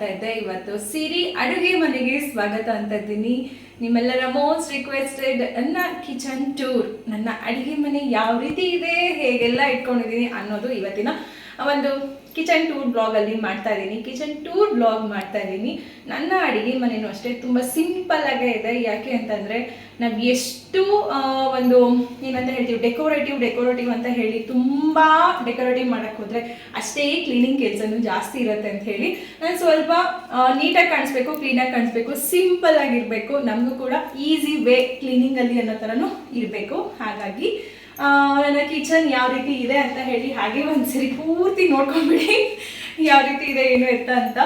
ಮನೆಗೆ ಇದ್ದೆ. ಇವತ್ತು ಸಿರಿ ಅಡುಗೆ ಮನೆಗೆ ಸ್ವಾಗತ ಅಂತ ಇದ್ದೀನಿ. ನಿಮ್ಮೆಲ್ಲರ ಮೋಸ್ಟ್ ರಿಕ್ವೆಸ್ಟೆಡ್ ನನ್ನ ಕಿಚನ್ ಟೂರ್ ನನ್ನ ಅಡುಗೆ ಮನೆ ಯಾವ ರೀತಿ ಇದೆ, ಹೇಗೆಲ್ಲ ಇಟ್ಕೊಂಡಿದ್ದೀನಿ ಅನ್ನೋದು ಇವತ್ತಿನ ಒಂದು ಕಿಚನ್ ಟೂರ್ ಬ್ಲಾಗ್ ಅಲ್ಲಿ ಮಾಡ್ತಾ ಇದ್ದೀನಿ. ಕಿಚನ್ ಟೂರ್ ಬ್ಲಾಗ್ ಮಾಡ್ತಾ ಇದ್ದೀನಿ. ನನ್ನ ಅಡಿಗೆ ಮನೆಯೂ ಅಷ್ಟೇ, ತುಂಬ ಸಿಂಪಲ್ ಆಗೇ ಇದೆ. ಯಾಕೆ ಅಂತಂದರೆ, ನಾವು ಎಷ್ಟು ಒಂದು, ಏನಂತ ಹೇಳ್ತೀವಿ ಡೆಕೋರೇಟಿವ್ ಡೆಕೋರೇಟಿವ್ ಅಂತ ಹೇಳಿ ತುಂಬಾ ಡೆಕೋರೇಟಿವ್ ಮಾಡಕ್ ಹೋದ್ರೆ ಅಷ್ಟೇ ಕ್ಲೀನಿಂಗ್ ಕೆಲಸನೂ ಜಾಸ್ತಿ ಇರುತ್ತೆ ಅಂತ ಹೇಳಿ ನಾನು ಸ್ವಲ್ಪ ನೀಟಾಗಿ ಕಾಣಿಸ್ಬೇಕು ಕ್ಲೀನಾಗಿ ಕಾಣಿಸ್ಬೇಕು ಸಿಂಪಲ್ ಆಗಿರ್ಬೇಕು. ನಮಗೂ ಕೂಡ ಈಸಿ ವೇ ಕ್ಲೀನಿಂಗ್ ಅಲ್ಲಿ ಅನ್ನೋ ಥರನೂ ಇರಬೇಕು. ಹಾಗಾಗಿ ನನ್ನ ಕಿಚನ್ ಯಾವ ರೀತಿ ಇದೆ ಅಂತ ಹೇಳಿ ಹಾಗೆ ಒಂದ್ಸರಿ ಪೂರ್ತಿ ನೋಡ್ಕೊಂಡ್ಬಿಡಿ. ಯಾವ ರೀತಿ ಇದೆ, ಏನು ಎತ್ತ ಅಂತ.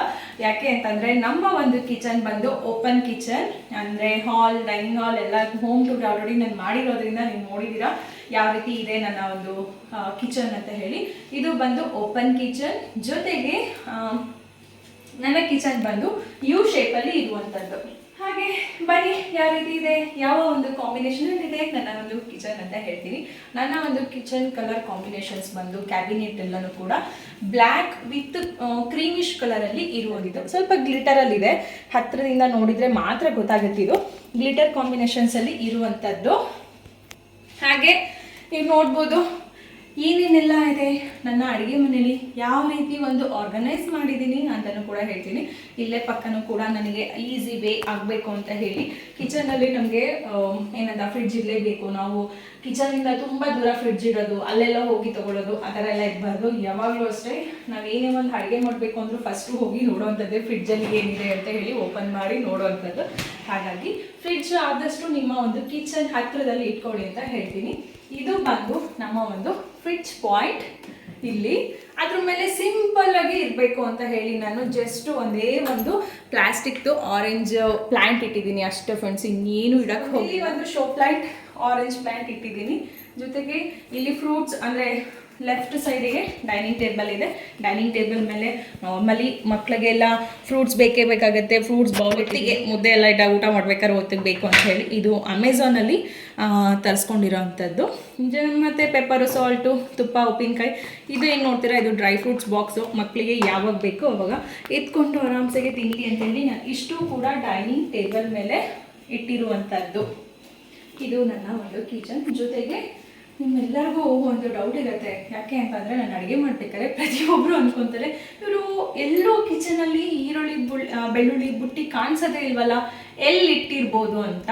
ಯಾಕೆ ಅಂತಂದ್ರೆ ನಮ್ಮ ಒಂದು ಕಿಚನ್ ಬಂದು ಓಪನ್ ಕಿಚನ್ ಅಂದ್ರೆ ಹಾಲ್ ಡೈನಿಂಗ್ ಹಾಲ್ ಎಲ್ಲ ಹೋಮ್ ಟು ಆಲ್ರೆಡಿ ನಾನು ಮಾಡಿರೋದ್ರಿಂದ ನೀವು ನೋಡಿದೀರಾ ಯಾವ ರೀತಿ ಇದೆ ನನ್ನ ಒಂದು ಕಿಚನ್ ಅಂತ ಹೇಳಿ. ಇದು ಬಂದು ಓಪನ್ ಕಿಚನ್ ಜೊತೆಗೆ ನನ್ನ ಕಿಚನ್ ಬಂದು ಯು ಶೇಪಲ್ಲಿ ಇರುವಂಥದ್ದು ಹಾಗೆ, ಬನ್ನಿ, ಯಾವ ರೀತಿ ಇದೆ? ಯಾವ ಒಂದು ಕಾಂಬಿನೇಷನ್ ಇದೆ? ನನ್ನ ಒಂದು ಕಿಚನ್ ಅಂತ ಹೇಳ್ತೀನಿ. ನನ್ನ ಒಂದು ಕಿಚನ್ ಕಲರ್ ಕಾಂಬಿನೇಷನ್ಸ್ ಬಂದು ಕ್ಯಾಬಿನೆಟ್ ಎಲ್ಲನೂ ಕೂಡ ಬ್ಲ್ಯಾಕ್ ವಿತ್ ಕ್ರೀಮಿಶ್ ಕಲರಲ್ಲಿ ಇರುವಂಥದ್ದು. ಸ್ವಲ್ಪ ಗ್ಲಿಟರಲ್ಲಿ ಇದೆ. ಹತ್ತಿರದಿಂದ ನೋಡಿದ್ರೆ ಮಾತ್ರ ಗೊತ್ತಾಗುತ್ತೆ ಇದು. ಗ್ಲಿಟರ್ ಕಾಂಬಿನೇಷನ್ಸ್ ಅಲ್ಲಿ ಇರುವಂಥದ್ದು. ಹಾಗೆ, ನೀವು ನೋಡ್ಬೋದು. ಏನೇನೆಲ್ಲ ಇದೆ? ನನ್ನ ಅಡುಗೆ ಮನೆಯಲ್ಲಿ ಯಾವ ರೀತಿ ಒಂದು ಆರ್ಗನೈಸ್ ಮಾಡಿದ್ದೀನಿ ಅಂತಲೂ ಕೂಡ ಹೇಳ್ತೀನಿ. ಇಲ್ಲೇ ಪಕ್ಕನೂ ಕೂಡ ನನಗೆ ಈಸಿ ವೇ ಆಗಬೇಕು ಅಂತ ಹೇಳಿ ಕಿಚನಲ್ಲಿ ನಮಗೆ ಏನಂತ ಫ್ರಿಡ್ಜ್ ಇರಲೇಬೇಕು ನಾವು ಕಿಚನಿಂದ ತುಂಬ ದೂರ ಫ್ರಿಡ್ಜ್ ಇಡೋದು, ಅಲ್ಲೆಲ್ಲ ಹೋಗಿ ತಗೊಳ್ಳೋದು ಆ ಥರ ಎಲ್ಲ ಇರಬಾರ್ದು. ಯಾವಾಗಲೂ ಅಷ್ಟೇ ನಾವು ಏನೇ ಒಂದು ಅಡುಗೆ ಮಾಡಬೇಕು ಅಂದರೂ ಫಸ್ಟು ಹೋಗಿ ನೋಡೋವಂಥದ್ದೇ ಫ್ರಿಡ್ಜಲ್ಲಿ ಏನಿದೆ ಅಂತ ಹೇಳಿ ಓಪನ್ ಮಾಡಿ ನೋಡೋವಂಥದ್ದು ಹಾಗಾಗಿ ಫ್ರಿಡ್ಜ್ ಆದಷ್ಟು ನಿಮ್ಮ ಒಂದು ಕಿಚನ್ ಹತ್ತಿರದಲ್ಲಿ ಇಟ್ಕೊಳ್ಳಿ ಅಂತ ಹೇಳ್ತೀನಿ. ಇದು ಬಂದು ನಮ್ಮ ಒಂದು ಫ್ರಿಡ್ಜ್ ಪಾಯಿಂಟ್ ಇಲ್ಲಿ. ಅದ್ರ ಮೇಲೆ ಸಿಂಪಲ್ ಆಗಿ ಇರಬೇಕು ಅಂತ ಹೇಳಿ ನಾನು ಜಸ್ಟ್ ಒಂದೇ ಒಂದು ಪ್ಲಾಸ್ಟಿಕ್ದು ಆರೆಂಜ್ ಪ್ಲಾಂಟ್ ಇಟ್ಟಿದ್ದೀನಿ. ಅಷ್ಟೇ ಫ್ರೆಂಡ್ಸ್ ಇನ್ನೇನು ಇಡಕ್ಕೆ ಹೋಗಿ ಒಂದು ಶೋ ಪ್ಲ್ಯಾಂಟ್ ಆರೆಂಜ್ ಪ್ಲಾಂಟ್ ಇಟ್ಟಿದ್ದೀನಿ. ಜೊತೆಗೆ ಇಲ್ಲಿ ಫ್ರೂಟ್ಸ್ ಅಂದರೆ ಲೆಫ್ಟ್ ಸೈಡಿಗೆ ಡೈನಿಂಗ್ ಟೇಬಲ್ ಇದೆ. ಡೈನಿಂಗ್ ಟೇಬಲ್ ಮೇಲೆ ನಾರ್ಮಲಿ ಮಕ್ಕಳಿಗೆಲ್ಲ ಫ್ರೂಟ್ಸ್ ಬೇಕೇ ಬೇಕಾಗುತ್ತೆ. ಫ್ರೂಟ್ಸ್ ಬೌಲಿಗೆ ಮುದ್ದೆ ಎಲ್ಲ ಇಟ್ಟ ಊಟ ಮಾಡ್ಬೇಕಾದ್ರೆ ಹೊತ್ತಿಗೆ ಬೇಕು ಅಂತ ಹೇಳಿ ಇದು ಅಮೆಝಾನಲ್ಲಿ ತರಿಸ್ಕೊಂಡಿರೋ ಅಂಥದ್ದು ಮತ್ತು ಪೆಪ್ಪರು ಸಾಲ್ಟು ತುಪ್ಪ, ಉಪ್ಪಿನಕಾಯಿ. ಇದು ಏನು ನೋಡ್ತೀರಾ? ಇದು ಡ್ರೈ ಫ್ರೂಟ್ಸ್ ಬಾಕ್ಸು ಮಕ್ಕಳಿಗೆ ಯಾವಾಗ ಬೇಕು ಅವಾಗ ಎತ್ಕೊಂಡು ಆರಾಮ್ಸೆಗೆ ತಿನ್ನಲಿ ಅಂತೇಳಿ ಇಷ್ಟು ಕೂಡ ಡೈನಿಂಗ್ ಟೇಬಲ್ ಮೇಲೆ ಇಟ್ಟಿರುವಂಥದ್ದು. ಇದು ನನ್ನ ಒಂದು ಕಿಚನ್ ಜೊತೆಗೆ ನಿಮ್ಮೆಲ್ಲರಿಗೂ ಒಂದು ಡೌಟ್ ಇರುತ್ತೆ. ಯಾಕೆ ಅಂತಂದರೆ ನಾನು ಅಡುಗೆ ಮಾಡ್ಬೇಕಾದ್ರೆ ಪ್ರತಿಯೊಬ್ಬರು ಅಂದ್ಕೊತಾರೆ ಇವರು ಎಲ್ಲೋ ಕಿಚನಲ್ಲಿ ಈರುಳ್ಳಿ ಬುಳ್ ಬೆಳ್ಳುಳ್ಳಿ ಬುಟ್ಟಿ ಕಾಣಿಸೋದೇ ಇಲ್ವಲ್ಲ ಎಲ್ಲಿ ಇಟ್ಟಿರ್ಬೋದು ಅಂತ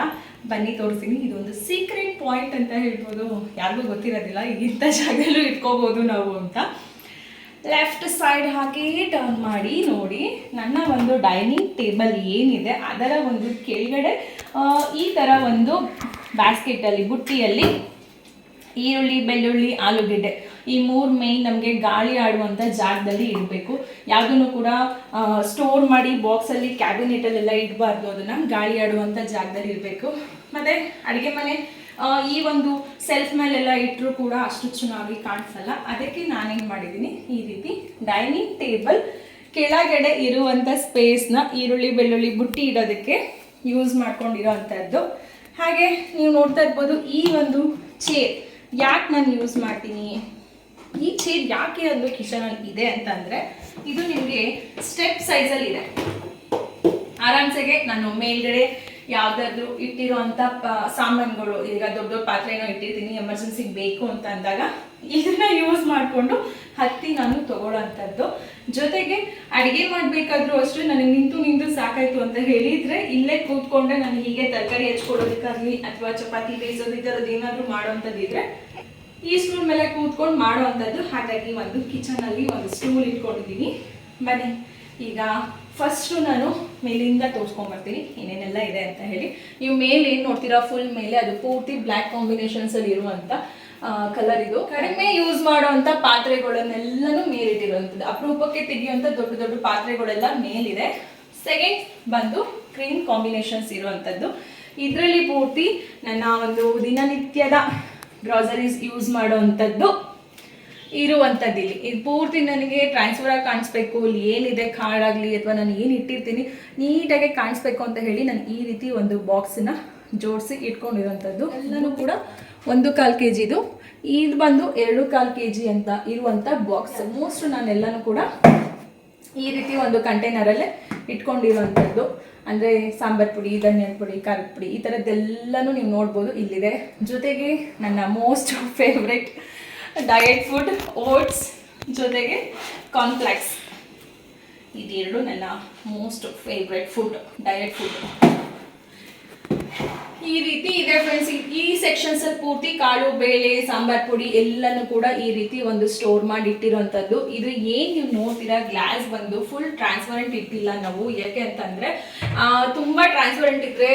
ಬನ್ನಿ ತೋರಿಸ್ತೀನಿ. ಇದೊಂದು ಸೀಕ್ರೆಟ್ ಪಾಯಿಂಟ್ ಅಂತ ಹೇಳ್ಬೋದು. ಯಾರಿಗೂ ಗೊತ್ತಿರೋದಿಲ್ಲ, ಇಂಥ ಜಾಗದಲ್ಲೂ ಇಟ್ಕೋಬೋದು ನಾವು ಅಂತ. ಲೆಫ್ಟ್ ಸೈಡ್ ಹಾಕಿ ಟರ್ನ್ ಮಾಡಿ, ನೋಡಿ, ನನ್ನ ಒಂದು ಡೈನಿಂಗ್ ಟೇಬಲ್ ಏನಿದೆ, ಅದರ ಒಂದು ಕೆಳಗಡೆ ಈ ಥರ ಒಂದು ಬ್ಯಾಸ್ಕೆಟಲ್ಲಿ ಬುಟ್ಟಿಯಲ್ಲಿ ಈರುಳ್ಳಿ, ಬೆಳ್ಳುಳ್ಳಿ, ಆಲೂಗೆಡ್ಡೆ ಈ ಮೂರು ಮೇಯ್ನ್ ನಮಗೆ ಗಾಳಿ ಆಡುವಂಥ ಜಾಗದಲ್ಲಿ ಇಡಬೇಕು. ಯಾವುದನ್ನು ಕೂಡ ಸ್ಟೋರ್ ಮಾಡಿ ಬಾಕ್ಸಲ್ಲಿ ಕ್ಯಾಬಿನೆಟಲ್ಲೆಲ್ಲ ಇಡಬಾರ್ದು. ಅದನ್ನು ಗಾಳಿ ಆಡುವಂಥ ಜಾಗದಲ್ಲಿ ಇರಬೇಕು ಮತ್ತು ಅಡುಗೆ ಮನೆ ಈ ಒಂದು ಸೆಲ್ಫ್ ಮೇಲೆಲ್ಲ ಇಟ್ಟರೂ ಕೂಡ ಅಷ್ಟು ಚೆನ್ನಾಗಿ ಕಾಣಿಸಲ್ಲ. ಅದಕ್ಕೆ ನಾನೇನು ಮಾಡಿದ್ದೀನಿ? ಈ ರೀತಿ ಡೈನಿಂಗ್ ಟೇಬಲ್ ಕೆಳಗಡೆ ಇರುವಂಥ ಸ್ಪೇಸ್ನ ಈರುಳ್ಳಿ, ಬೆಳ್ಳುಳ್ಳಿ ಬುಟ್ಟಿ ಇಡೋದಕ್ಕೆ ಯೂಸ್ ಮಾಡ್ಕೊಂಡಿರೋ ಅಂಥದ್ದು. ಹಾಗೆ ನೀವು ನೋಡ್ತಾ ಇರ್ಬೋದು ಈ ಒಂದು ಚೇರ್ ಯಾಕೆ ನಾನು ಯೂಸ್ ಮಾಡ್ತೀನಿ? ಈ ಚೇರ್ ಯಾಕೆ ಒಂದು ಕಿಚನಲ್ಲಿ ಇದೆ ಅಂತಂದರೆ ಇದು ನಿಮಗೆ ಸ್ಟೆಪ್ ಸೈಜಲ್ಲಿ ಇದೆ. ಆರಾಮ್ಸೆಗೆ ನಾನು ಮೇಲ್ಗಡೆ ಯಾವ್ದಾದ್ರು ಇಟ್ಟಿರೋಂಥ ಸಾಮಾನುಗಳು, ಈಗ ದೊಡ್ಡ ದೊಡ್ಡ ಪಾತ್ರೆ ಏನೋ ಇಟ್ಟಿರ್ತೀನಿ ಎಮರ್ಜೆನ್ಸಿಗೆ ಬೇಕು ಅಂತ ಅಂದಾಗ ಇದನ್ನ ಯೂಸ್ ಮಾಡಿಕೊಂಡು ಹತ್ತಿ ನಾನು ತಗೊಳ್ಳೋಂಥದ್ದು ಜೊತೆಗೆ ಅಡಿಗೆ ಮಾಡಬೇಕಾದ್ರೂ ಅಷ್ಟೇ ನನಗೆ ನಿಂತು ನಿಂತು ಸಾಕಾಯ್ತು ಅಂತ ಹೇಳಿದ್ರೆ ಇಲ್ಲೇ ಕೂತ್ಕೊಂಡೆ ನಾನು ಹೀಗೆ ತರಕಾರಿ ಹಚ್ಕೊಡೋದಕ್ಕಾಗಲಿ ಅಥವಾ ಚಪಾತಿ ಬೇಯಿಸೋದು ಈ ಥರದ್ದು ಏನಾದರೂ ಈ ಸ್ಟೂಲ್ ಮೇಲೆ ಕೂತ್ಕೊಂಡು ಮಾಡುವಂಥದ್ದು ಹಾಗಾಗಿ ಒಂದು ಕಿಚನಲ್ಲಿ ಒಂದು ಸ್ಟೂಲ್ ಇಟ್ಕೊಂಡಿದ್ದೀನಿ. ಬನ್ನಿ, ಈಗ ಫಸ್ಟು ನಾನು ಮೇಲಿಂದ ತೋರಿಸ್ಕೊಂಬರ್ತೀನಿ. ಏನೇನೆಲ್ಲ ಇದೆ ಅಂತ ಹೇಳಿ. ನೀವು ಮೇಲೆ ಏನು ನೋಡ್ತೀರಾ? ಫುಲ್ ಮೇಲೆ ಅದು ಪೂರ್ತಿ ಬ್ಲ್ಯಾಕ್ ಕಾಂಬಿನೇಷನ್ಸಲ್ಲಿ ಇರುವಂಥ ಕಲರ್ ಇದು. ಕಡಿಮೆ ಯೂಸ್ ಮಾಡುವಂಥ ಪಾತ್ರೆಗಳನ್ನೆಲ್ಲನೂ ಮೇಲಿಟ್ಟಿರುವಂಥದ್ದು. ಅಪರೂಪಕ್ಕೆ ತೆಗೆಯುವಂಥ ದೊಡ್ಡ ದೊಡ್ಡ ಪಾತ್ರೆಗಳೆಲ್ಲ ಮೇಲಿದೆ. ಸೆಕೆಂಡ್ ಬಂದು ಕ್ರೀಮ್ ಕಾಂಬಿನೇಷನ್ಸ್ ಇರುವಂಥದ್ದು. ಇದರಲ್ಲಿ ಪೂರ್ತಿ ನನ್ನ ಒಂದು ದಿನನಿತ್ಯದ ಗ್ರಾಸರೀಸ್ ಯೂಸ್ ಮಾಡುವಂಥದ್ದು ಇರುವಂಥದ್ದು ಇಲ್ಲಿ ಇದು ಪೂರ್ತಿ ನನಗೆ ಟ್ರಾನ್ಸ್ಫರ್ ಆಗಿ ಕಾಣಿಸ್ಬೇಕು. ಇಲ್ಲಿ ಏನಿದೆ ಕಾರ್ಡ್ ಆಗಲಿ ಅಥವಾ ನಾನು ಏನು ಇಟ್ಟಿರ್ತೀನಿ ನೀಟಾಗಿ ಕಾಣಿಸ್ಬೇಕು ಅಂತ ಹೇಳಿ ನಾನು ಈ ರೀತಿ ಒಂದು ಬಾಕ್ಸನ್ನ ಜೋಡಿಸಿ ಇಟ್ಕೊಂಡಿರೋಂಥದ್ದು ಎಲ್ಲನೂ ಕೂಡ ಒಂದು ಕಾಲು ಕೆ ಜಿದು ಇದು ಬಂದು ಎರಡು ಕಾಲು ಕೆ ಜಿ ಅಂತ ಇರುವಂಥ ಬಾಕ್ಸ್ ಮೋಸ್ಟ್ ನಾನೆಲ್ಲನೂ ಕೂಡ ಈ ರೀತಿ ಒಂದು ಕಂಟೈನರಲ್ಲೇ ಇಟ್ಕೊಂಡಿರುವಂಥದ್ದು. ಅಂದರೆ ಸಾಂಬಾರ್ ಪುಡಿ ಧನಿಯಾದ ಪುಡಿ, ಖಾರದ ಪುಡಿ, ಈ ಥರದ್ದೆಲ್ಲನೂ ನೀವು ನೋಡ್ಬೋದು ಇಲ್ಲಿದೆ. ಜೊತೆಗೆ ನನ್ನ most favourite diet food oats ಜೊತೆಗೆ ಕಾನ್ಫ್ಲೆಕ್ಸ್ ಇದೆರಡು ನನ್ನ most favourite food diet food ಈ ರೀತಿ ಇದೆ ಫ್ರೆಂಡ್ಸ್ ಈ ಸೆಕ್ಷನ್ಸ್ ಅಲ್ಲಿ ಪೂರ್ತಿ ಕಾಳು, ಬೇಳೆ, ಸಾಂಬಾರ್ ಪುಡಿ ಎಲ್ಲನೂ ಕೂಡ ಈ ರೀತಿ ಒಂದು ಸ್ಟೋರ್ ಮಾಡಿ ಇಟ್ಟಿರುವಂತದ್ದು ಇದು ಏನ್ ನೀವು ನೋಡ್ತೀರಾ ಗ್ಲಾಸ್ ಬಂದು ಫುಲ್ ಟ್ರಾನ್ಸ್ಪರೆಂಟ್ ಇಟ್ಟಿಲ್ಲ ನಾವು. ಯಾಕೆ ಅಂತಂದ್ರೆ ತುಂಬಾ ಟ್ರಾನ್ಸ್ಪರೆಂಟ್ ಇದ್ರೆ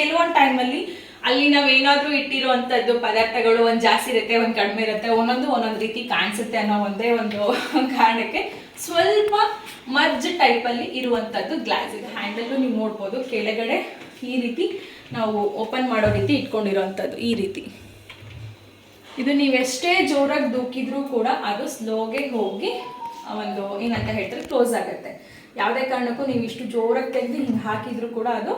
ಕೆಲವೊಂದು ಟೈಮಲ್ಲಿ ಅಲ್ಲಿ ನಾವ್ ಏನಾದ್ರೂ ಇಟ್ಟಿರುವಂತದ್ದು ಪದಾರ್ಥಗಳು ಒಂದ್ ಜಾಸ್ತಿ ಇರುತ್ತೆ, ಒಂದ್ ಕಡಿಮೆ ಇರುತ್ತೆ, ಒಂದೊಂದು ಒಂದೊಂದು ರೀತಿ ಕಾಣಿಸುತ್ತೆ ಅನ್ನೋ ಒಂದೇ ಒಂದು ಕಾರಣಕ್ಕೆ ಸ್ವಲ್ಪ ಮರ್ಜ್ ಟೈಪ್ ಅಲ್ಲಿ ಇರುವಂತದ್ದು ಗ್ಲಾಸ್ ಇದೆ. ಹ್ಯಾಂಡಲ್ ನೀವು ನೋಡ್ಬೋದು. ಕೆಳಗಡೆ ಈ ರೀತಿ ನಾವು ಓಪನ್ ಮಾಡೋ ರೀತಿ ಇಟ್ಕೊಂಡಿರೋವಂಥದ್ದು ಈ ರೀತಿ. ಇದು ನೀವೆಷ್ಟೇ ಜೋರಾಗಿ ದೂಕಿದ್ರೂ ಕೂಡ ಅದು ಸ್ಲೋಗೆ ಹೋಗಿ ಒಂದು ಏನಂತ ಹೇಳ್ತಾರೆ, ಕ್ಲೋಸ್ ಆಗುತ್ತೆ. ಯಾವುದೇ ಕಾರಣಕ್ಕೂ ನೀವು ಇಷ್ಟು ಜೋರಾಗಿ ತೆಗೆದು ಹಿಂಗೆ ಹಾಕಿದ್ರು ಕೂಡ ಅದು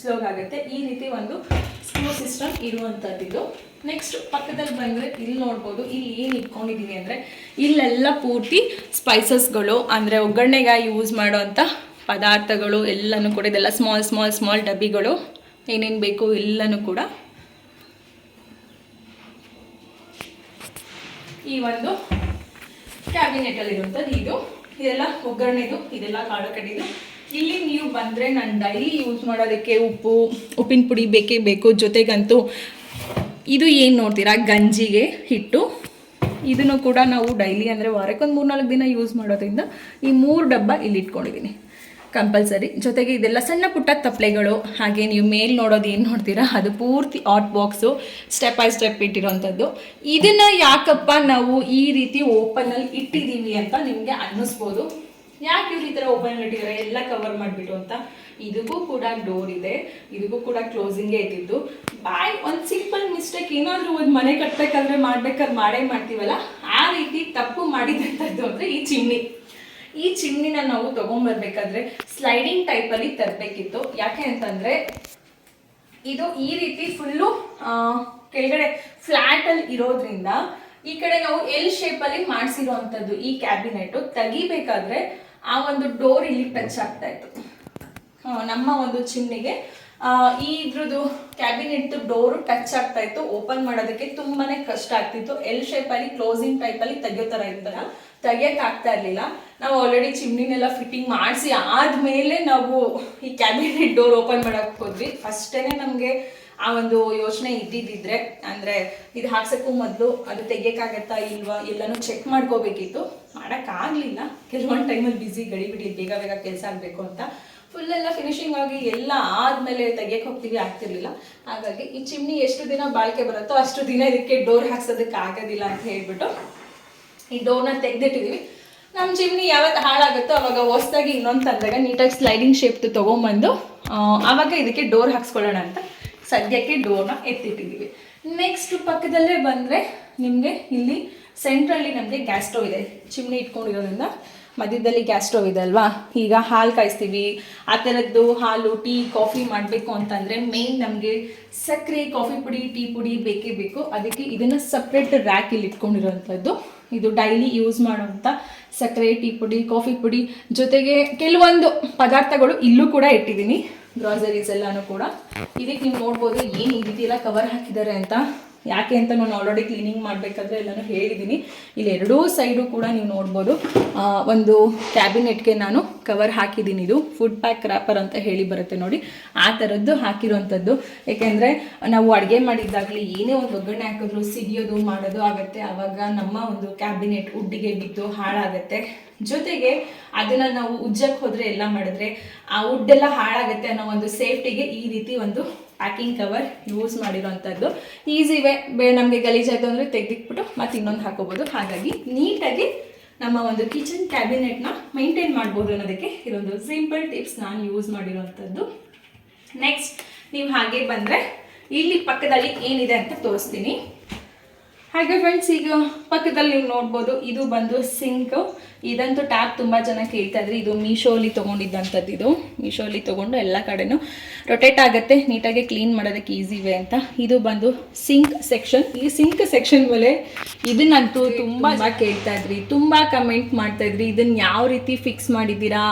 ಸ್ಲೋಗ್ ಆಗುತ್ತೆ. ಈ ರೀತಿ ಒಂದು ಸ್ಲೋ ಸಿಸ್ಟಮ್ ಇರುವಂಥದ್ದು ಇದು ನೆಕ್ಸ್ಟ್ ಪಕ್ಕದಲ್ಲಿ ಬಂದರೆ ಇಲ್ಲಿ ನೋಡ್ಬೋದು, ಇಲ್ಲಿ ಏನು ಇಟ್ಕೊಂಡಿದ್ದೀನಿ ಅಂದರೆ ಇಲ್ಲೆಲ್ಲ ಪೂರ್ತಿ ಸ್ಪೈಸಸ್ಗಳು, ಅಂದರೆ ಒಗ್ಗರಣೆಗಾಗಿ ಯೂಸ್ ಮಾಡೋವಂಥ ಪದಾರ್ಥಗಳು ಎಲ್ಲನೂ ಕೂಡ ಇದೆಲ್ಲ ಸ್ಮಾಲ್ ಸ್ಮಾಲ್ ಸ್ಮಾಲ್ ಡಬ್ಬಿಗಳು. ಏನೇನು ಬೇಕು ಎಲ್ಲನೂ ಕೂಡ ಈ ಒಂದು ಕ್ಯಾಬಿನೆಟ್ ಅಲ್ಲಿ ಇರುವಂಥದ್ದು ಇದು, ಇದೆಲ್ಲ ಒಗ್ಗರಣೆದು, ಇದೆಲ್ಲ ಕಾಳು ಕಡಿದು ಇಲ್ಲಿ ನೀವು ಬಂದರೆ ನಾನು ಡೈಲಿ ಯೂಸ್ ಮಾಡೋದಕ್ಕೆ ಉಪ್ಪು, ಉಪ್ಪಿನ ಪುಡಿ ಬೇಕೇ ಬೇಕು, ಜೊತೆಗಂತೂ ಇದು ಏನು ನೋಡ್ತೀರಾ, ಗಂಜಿಗೆ ಹಿಟ್ಟು. ಇದನ್ನು ಕೂಡ ನಾವು ಡೈಲಿ ಅಂದರೆ ವಾರಕ್ಕೊಂದು ಮೂರು ನಾಲ್ಕು ದಿನ ಯೂಸ್ ಮಾಡೋದ್ರಿಂದ ಈ ಮೂರು ಡಬ್ಬ ಇಲ್ಲಿ ಇಟ್ಕೊಂಡಿದ್ದೀನಿ ಕಂಪಲ್ಸರಿ. ಜೊತೆಗೆ ಇದೆಲ್ಲ ಸಣ್ಣ ಪುಟ್ಟ ತಪ್ಪಲೆಗಳು ಹಾಗೆ ನೀವು ಮೇಲ್ ನೋಡೋದು ಏನು ನೋಡ್ತೀರಾ, ಅದು ಪೂರ್ತಿ ಆಟ್ ಬಾಕ್ಸು, ಸ್ಟೆಪ್ ಬೈ ಸ್ಟೆಪ್ ಇಟ್ಟಿರೋವಂಥದ್ದು. ಇದನ್ನ ಯಾಕಪ್ಪ ನಾವು ಈ ರೀತಿ ಓಪನಲ್ಲಿ ಇಟ್ಟಿದ್ದೀವಿ ಅಂತ ನಿಮಗೆ ಅನ್ನಿಸ್ಬೋದು? ಯಾಕೆ ಇವ್ರು ಈ ಥರ ಓಪನ್ ಇಟ್ಟಿದ್ದಾರೆ? ಎಲ್ಲ ಕವರ್ ಮಾಡಿಬಿಟ್ಟು ಅಂತ. ಇದಕ್ಕೂ ಕೂಡ ಡೋರ್ ಇದೆ. ಇದಕ್ಕೂ ಕೂಡ ಕ್ಲೋಸಿಂಗೇ ಇದ್ದಿದ್ದು. ಬಾಯ್, ಒಂದು ಸಿಂಪಲ್ ಮಿಸ್ಟೇಕ್ ಏನಾದರೂ ಒಂದು ಮನೆ ಕಟ್ಟಬೇಕಾದ್ರೆ ಮಾಡ್ಬೇಕಾದ್ರೆ ಮಾಡೇ ಮಾಡ್ತೀವಲ್ಲ? ಆ ರೀತಿ ತಪ್ಪು ಮಾಡಿದಂಥದ್ದು ಅಂದರೆ ಈ ಚಿಮ್ನಿ. ಈ ಚಿಮ್ನಿನ ನಾವು ತಗೊಂಡ್ಬರ್ಬೇಕಾದ್ರೆ ಸ್ಲೈಡಿಂಗ್ ಟೈಪಲ್ಲಿ ತರಬೇಕಿತ್ತು. ಯಾಕೆ ಅಂತಂದರೆ ಇದು ಈ ರೀತಿ ಫುಲ್ಲು ಕೆಳಗಡೆ ಫ್ಲಾಟ್ ಅಲ್ಲಿ ಇರೋದ್ರಿಂದ ಈ ಕಡೆ ನಾವು ಎಲ್ ಶೇಪ್ ಅಲ್ಲಿ ಮಾಡಿಸಿರುವಂತದ್ದು ಈ ಕ್ಯಾಬಿನೆಟ್ ತೆಗಿಬೇಕಾದ್ರೆ ಆ ಒಂದು ಡೋರ್ ಇಲ್ಲಿ ಟಚ್ ಆಗ್ತಾ ಇತ್ತು. ನಮ್ಮ ಒಂದು ಚಿಮ್ನಿಗೆ ಈ ಇದ್ರದ್ದು ಕ್ಯಾಬಿನೆಟ್ ಡೋರು ಟಚ್ ಆಗ್ತಾ ಇತ್ತು. ಓಪನ್ ಮಾಡೋದಕ್ಕೆ ತುಂಬಾನೇ ಕಷ್ಟ ಆಗ್ತಿತ್ತು. ಎಲ್ ಶೇಪ್ ಅಲ್ಲಿ ಕ್ಲೋಸಿಂಗ್ ಟೈಪ್ ಅಲ್ಲಿ ತೆಗಿಯೋ ತರ ಇತ್ತಲ್ಲ? ತೆಗಿಯಕ್ ಆಗ್ತಾ ಇರ್ಲಿಲ್ಲ. ನಾವು ಆಲ್ರೆಡಿ ಚಿಮ್ನಿನೆಲ್ಲ ಫಿಟ್ಟಿಂಗ್ ಮಾಡಿಸಿ ಆದ್ಮೇಲೆ ನಾವು ಈ ಕ್ಯಾಬಿನೆಟ್ ಡೋರ್ ಓಪನ್ ಮಾಡಕ್ ಹೋದ್ವಿ. ಫಸ್ಟೇನೆ ನಮಗೆ ಆ ಒಂದು ಯೋಚನೆ ಇದ್ದಿದ್ದಿದ್ರೆ ಅಂದ್ರೆ ಇದು ಹಾಕ್ಸಕ್ಕೂ ಮೊದಲು ಅದು ತೆಗಿಯೋಕ್ಕಾಗತ್ತಾ ಇಲ್ವಾ ಎಲ್ಲನೂ ಚೆಕ್ ಮಾಡ್ಕೋಬೇಕಿತ್ತು. ಮಾಡೋಕ್ಕಾಗಲಿಲ್ಲ ಕೆಲವೊಂದು ಟೈಮಲ್ಲಿ ಬಿಸಿ ಗಡಿ ಬಿಡಿ, ಬೇಗ ಬೇಗ ಕೆಲಸ ಆಗಬೇಕು ಅಂತ. ಫುಲ್ ಎಲ್ಲ ಫಿನಿಶಿಂಗ್ ಆಗಿ ಎಲ್ಲ ಆದ್ಮೇಲೆ ತೆಗಿಯಕ್ಕೆ ಹೋಗ್ತೀವಿ, ಆಗ್ತಿರ್ಲಿಲ್ಲ. ಹಾಗಾಗಿ ಈ ಚಿಮ್ನಿ ಎಷ್ಟು ದಿನ ಬಾಳಿಕೆ ಬರುತ್ತೋ ಅಷ್ಟು ದಿನ ಇದಕ್ಕೆ ಡೋರ್ ಹಾಕ್ಸೋದಕ್ಕೆ ಆಗೋದಿಲ್ಲ ಅಂತ ಹೇಳ್ಬಿಟ್ಟು ಈ ಡೋರ್ನ ತೆಗೆದಿಟ್ಟಿದ್ದೀವಿ ನಮ್ಮ ಚಿಮ್ನಿ ಯಾವತ್ತು ಹಾಳಾಗುತ್ತೋ ಅವಾಗ ಹೊಸ್ದಾಗಿ ಇನ್ನೊಂದು ತಂದಾಗ ನೀಟಾಗಿ ಸ್ಲೈಡಿಂಗ್ ಶೇಪ್ದು ತೊಗೊಂಬಂದು ಆವಾಗ ಇದಕ್ಕೆ ಡೋರ್ ಹಾಕ್ಸ್ಕೊಳ್ಳೋಣ ಅಂತ ಸದ್ಯಕ್ಕೆ ಡೋರ್ನ ಎತ್ತಿಟ್ಟಿದ್ದೀವಿ ನೆಕ್ಸ್ಟ್ ಪಕ್ಕದಲ್ಲೇ ಬಂದರೆ ನಿಮಗೆ ಇಲ್ಲಿ ಸೆಂಟ್ರಲ್ಲಿ ನಮಗೆ ಗ್ಯಾಸ್ ಇದೆ. ಚಿಮ್ನಿ ಇಟ್ಕೊಂಡಿರೋದ್ರಿಂದ ಮಧ್ಯದಲ್ಲಿ ಗ್ಯಾಸ್ ಸ್ಟವ್ ಇದೆ ಅಲ್ವಾ? ಈಗ ಹಾಲು ಕಾಯಿಸ್ತೀವಿ. ಆ ಥರದ್ದು ಹಾಲು ಟೀ ಕಾಫಿ ಮಾಡಬೇಕು ಅಂತಂದರೆ ಮೇನ್ ನಮಗೆ ಸಕ್ಕರೆ ಕಾಫಿ ಪುಡಿ ಟೀ ಪುಡಿ ಬೇಕೇ ಬೇಕು. ಅದಕ್ಕೆ ಇದನ್ನು ಸಪ್ರೇಟ್ ರ್ಯಾಕ್ ಇಲ್ಲಿ ಇಟ್ಕೊಂಡಿರೋವಂಥದ್ದು ಇದು ಡೈಲಿ ಯೂಸ್ ಮಾಡುವಂಥ ಸಕ್ಕರೆ ಟೀ ಪುಡಿ ಕಾಫಿ ಪುಡಿ. ಜೊತೆಗೆ ಕೆಲವೊಂದು ಪದಾರ್ಥಗಳು ಇಲ್ಲೂ ಕೂಡ ಇಟ್ಟಿದ್ದೀನಿ. ಗ್ರಾಸರೀಸ್ ಎಲ್ಲನೂ ಕೂಡ. ಇದಕ್ಕೆ ನೀವು ನೋಡ್ಬೋದು ಏನು ಈ ರೀತಿ ಎಲ್ಲ ಕವರ್ ಹಾಕಿದ್ದಾರೆ ಅಂತ. ಯಾಕೆ ಅಂತ ನಾನು ಆಲ್ರೆಡಿ ಕ್ಲೀನಿಂಗ್ ಮಾಡಬೇಕಾದ್ರೆ ಎಲ್ಲನೂ ಹೇಳಿದ್ದೀನಿ ಇಲ್ಲಿ ಎರಡೂ ಸೈಡು ಕೂಡ ನೀವು ನೋಡ್ಬೋದು. ಒಂದು ಕ್ಯಾಬಿನೆಟ್ಗೆ ನಾನು ಕವರ್ ಹಾಕಿದ್ದೀನಿ ಇದು. ಫುಡ್ ಪ್ಯಾಕ್ ರ್ಯಾಪರ್ ಅಂತ ಹೇಳಿ ಬರುತ್ತೆ ನೋಡಿ. ಆ ಥರದ್ದು ಹಾಕಿರುವಂಥದ್ದು. ಏಕೆಂದರೆ ನಾವು ಅಡುಗೆ ಮಾಡಿದ್ದಾಗಲಿ ಏನೇ ಒಂದು ಒಗ್ಗರಣೆ ಹಾಕಿದ್ರು ಸಿಗಿಯೋದು ಮಾಡೋದು ಆಗುತ್ತೆ. ಆವಾಗ ನಮ್ಮ ಒಂದು ಕ್ಯಾಬಿನೆಟ್ ಉಡ್ಡಿಗೆ ಬಿದ್ದು ಹಾಳಾಗುತ್ತೆ. ಜೊತೆಗೆ ಅದನ್ನು ನಾವು ಉಜ್ಜಕ್ಕೆ ಹೋದರೆ ಎಲ್ಲ ಮಾಡಿದ್ರೆ ಆ ಉಡ್ಡೆಲ್ಲ ಹಾಳಾಗುತ್ತೆ ಅನ್ನೋ ಒಂದು ಸೇಫ್ಟಿಗೆ ಈ ರೀತಿ ಒಂದು ಪ್ಯಾಕಿಂಗ್ ಕವರ್ ಯೂಸ್ ಮಾಡಿರೋವಂಥದ್ದು ಈಸಿ ವೇ ಬೇ ನಮಗೆ ಗಲೀಜಾಯಿತು ಅಂದರೆ ತೆಗೆದಿಟ್ಬಿಟ್ಟು ಮತ್ತೆ ಇನ್ನೊಂದು ಹಾಕೋಬೋದು. ಹಾಗಾಗಿ ನೀಟಾಗಿ ನಮ್ಮ ಒಂದು ಕಿಚನ್ ಕ್ಯಾಬಿನೆಟ್ನ ಮೈಂಟೈನ್ ಮಾಡ್ಬೋದು ಅನ್ನೋದಕ್ಕೆ ಇದೊಂದು ಸಿಂಪಲ್ ಟಿಪ್ಸ್ ನಾನು ಯೂಸ್ ಮಾಡಿರೋವಂಥದ್ದು ನೆಕ್ಸ್ಟ್ ನೀವು ಹಾಗೆ ಬಂದರೆ ಇಲ್ಲಿ ಪಕ್ಕದಲ್ಲಿ ಏನಿದೆ ಅಂತ ತೋರಿಸ್ತೀನಿ. ಹಾಗೆ ಫ್ರೆಂಡ್ಸ್ ಈಗ ಪಕ್ಕದಲ್ಲಿ ನೀವು ನೋಡ್ಬೋದು ಇದು ಬಂದು ಸಿಂಕ್ ಇದಂತೂ ಟ್ಯಾಪ್ ತುಂಬ ಜನ ಕೇಳ್ತಾ ಇದ್ರಿ ಇದು ಮೀಶೋಲಿ ತೊಗೊಂಡಿದ್ದಂಥದ್ದು ಇದು. ಮೀಶೋಲಿ ತೊಗೊಂಡು ಎಲ್ಲ ಕಡೆನೂ ರೊಟೇಟ್ ಆಗುತ್ತೆ ನೀಟಾಗಿ ಕ್ಲೀನ್ ಮಾಡೋದಕ್ಕೆ ಈಸಿ ಇವೆ ಅಂತ. ಇದು ಬಂದು ಸಿಂಕ್ ಸೆಕ್ಷನ್ ಈ ಸಿಂಕ್ ಸೆಕ್ಷನ್ ಮೇಲೆ ಇದನ್ನಂತೂ ತುಂಬ ಕೇಳ್ತಾ ಇದ್ರಿ ತುಂಬ ಕಮೆಂಟ್ ಮಾಡ್ತಾ ಇದ್ರಿ ಇದನ್ನ ಯಾವ ರೀತಿ ಫಿಕ್ಸ್ ಮಾಡಿದ್ದೀರಾ?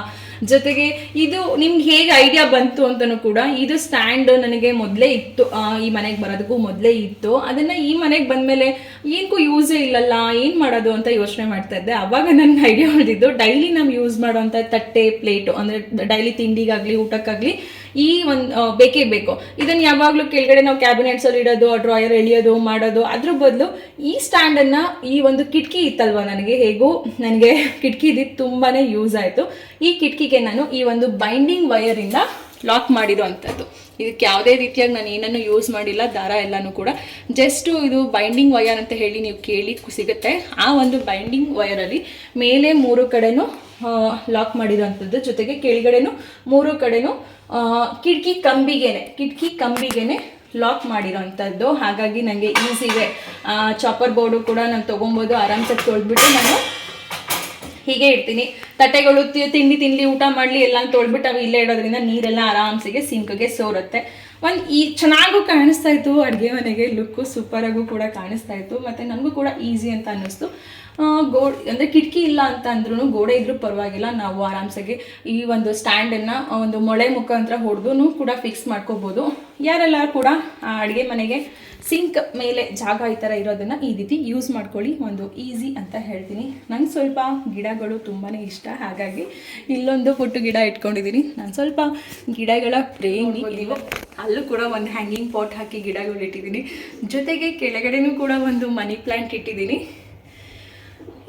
ಜೊತೆಗೆ ಇದು ನಿಮ್ಗೆ ಹೇಗೆ ಐಡಿಯಾ ಬಂತು ಅಂತಲೂ ಕೂಡ ಇದು ಸ್ಟ್ಯಾಂಡ್ ನನಗೆ ಮೊದಲೇ ಇತ್ತು. ಈ ಮನೆಗೆ ಬರೋದಕ್ಕೂ ಮೊದಲೇ ಇತ್ತು. ಅದನ್ನು ಈ ಮನೆಗೆ ಬಂದಮೇಲೆ ಏನಕ್ಕೂ ಯೂಸೇ ಇಲ್ಲಲ್ಲ, ಏನು ಮಾಡೋದು ಅಂತ ಯೋಚನೆ ಮಾಡ್ತಾ ಇದ್ದೆ. ಅವಾಗ ನನ್ನ ಐಡಿಯಾ ಹೊಡೆದಿದ್ದು ಡೈಲಿ ನಾವು ಯೂಸ್ ಮಾಡೋವಂಥ ತಟ್ಟೆ ಪ್ಲೇಟು ಅಂದರೆ ಡೈಲಿ ತಿಂಡಿಗಾಗಲಿ, ಊಟಕ್ಕಾಗಲಿ ಈ ಒಂದು ಬೇಕೇ ಬೇಕು. ಇದನ್ನ ಯಾವಾಗಲೂ ಕೆಳಗಡೆ ನಾವು ಕ್ಯಾಬಿನೆಟ್ಸಲ್ಲಿ ಇಡೋದು ಡ್ರಾಯರ್ ಎಳಿಯೋದು, ಮಾಡೋದು, ಅದ್ರ ಬದಲು ಈ ಸ್ಟ್ಯಾಂಡನ್ನು ಈ ಒಂದು ಕಿಟಕಿ ಇತ್ತಲ್ವ ನನಗೆ? ಹೇಗೂ ನನಗೆ ಕಿಟಕಿ ಇದ್ದಿದ್ದು ತುಂಬಾ ಯೂಸ್ ಆಯಿತು. ಈ ಕಿಟಕಿಗೆ ನಾನು ಈ ಒಂದು ಬೈಂಡಿಂಗ್ ವಯರಿಂದ ಲಾಕ್ ಮಾಡಿರೋ ಅಂಥದ್ದು ಇದಕ್ಕೆ ಯಾವುದೇ ರೀತಿಯಾಗಿ ನಾನು ಏನನ್ನು ಯೂಸ್ ಮಾಡಿಲ್ಲ, ದಾರ ಎಲ್ಲನೂ ಕೂಡ. ಜಸ್ಟು ಇದು ಬೈಂಡಿಂಗ್ ವಯರ್ ಅಂತ ಹೇಳಿ ನೀವು ಕೇಳಿ ಸಿಗುತ್ತೆ. ಆ ಒಂದು ಬೈಂಡಿಂಗ್ ವಯರಲ್ಲಿ ಮೇಲೆ ಮೂರು ಕಡೆನೂ ಲಾಕ್ ಮಾಡಿರೋವಂಥದ್ದು ಜೊತೆಗೆ ಕೆಳಗಡೆನೂ ಮೂರು ಕಡೆನೂ ಕಿಟಕಿ ಕಂಬಿಗೆನೆ ಕಿಟಕಿ ಕಂಬಿಗೆನೆ ಲಾಕ್ ಮಾಡಿರೋವಂಥದ್ದು ಹಾಗಾಗಿ ನನಗೆ ಈಸಿಗೆ ಚಾಪರ್ ಬೋರ್ಡು ಕೂಡ ನಾನು ತೊಗೊಬೋದು. ಆರಾಮ್ಸಾಗಿ ತೊಳೆದ್ಬಿಟ್ಟು ನಾನು ಹೀಗೆ ಇಡ್ತೀನಿ. ತಟ್ಟೆಗಳು ತಿಂಡಿ ತಿನ್ಲಿ, ಊಟ ಮಾಡಲಿ ಎಲ್ಲ ತೊಳ್ಬಿಟ್ಟು ಅವು ಇಲ್ಲೇ ಇಡೋದ್ರಿಂದ ನೀರೆಲ್ಲ ಆರಾಮ್ಸಿಗೆ ಸಿಂಕ್ಗೆ ಸೋರುತ್ತೆ. ಒಂದು ಈ ಚೆನ್ನಾಗೂ ಕಾಣಿಸ್ತಾ ಇತ್ತು, ಅಡುಗೆ ಮನೆಗೆ ಲುಕ್ಕು ಸೂಪರಾಗೂ ಕೂಡ ಕಾಣಿಸ್ತಾ ಇತ್ತು, ಮತ್ತು ನನಗೂ ಕೂಡ ಈಸಿ ಅಂತ ಅನ್ನಿಸ್ತು. ಗೋಡೆ, ಅಂದರೆ ಕಿಟಕಿ ಇಲ್ಲ ಅಂತ ಅಂದ್ರೂ ಗೋಡೆ ಇದ್ರೂ ಪರವಾಗಿಲ್ಲ, ನಾವು ಆರಾಮ್ಸಾಗಿ ಈ ಒಂದು ಸ್ಟ್ಯಾಂಡನ್ನು ಒಂದು ಮೊಳೆ ಮುಖಾಂತರ ಹೊಡೆದು ಕೂಡ ಫಿಕ್ಸ್ ಮಾಡ್ಕೋಬೋದು. ಯಾರೆಲ್ಲ ಕೂಡ ಅಡುಗೆ ಮನೆಗೆ ಸಿಂಕ್ ಮೇಲೆ ಜಾಗ ಈ ಥರ ಇರೋದನ್ನು ಈ ರೀತಿ ಯೂಸ್ ಮಾಡ್ಕೊಳ್ಳಿ. ಒಂದು ಈಸಿ ಅಂತ ಹೇಳ್ತೀನಿ. ನಂಗೆ ಸ್ವಲ್ಪ ಗಿಡಗಳು ತುಂಬಾ ಇಷ್ಟ. ಹಾಗಾಗಿ ಇಲ್ಲೊಂದು ಪುಟ್ಟು ಗಿಡ ಇಟ್ಕೊಂಡಿದ್ದೀನಿ ನಾನು ಸ್ವಲ್ಪ ಗಿಡಗಳ ಪ್ರೇಮಿ. ನೀವು. ಅಲ್ಲೂ ಕೂಡ ಒಂದು ಹ್ಯಾಂಗಿಂಗ್ ಪಾಟ್ ಹಾಕಿ ಗಿಡಗಳು ಇಟ್ಟಿದ್ದೀನಿ ಜೊತೆಗೆ ಕೆಳಗಡೆನೂ ಕೂಡ ಒಂದು ಮನಿ ಪ್ಲ್ಯಾಂಟ್ ಇಟ್ಟಿದ್ದೀನಿ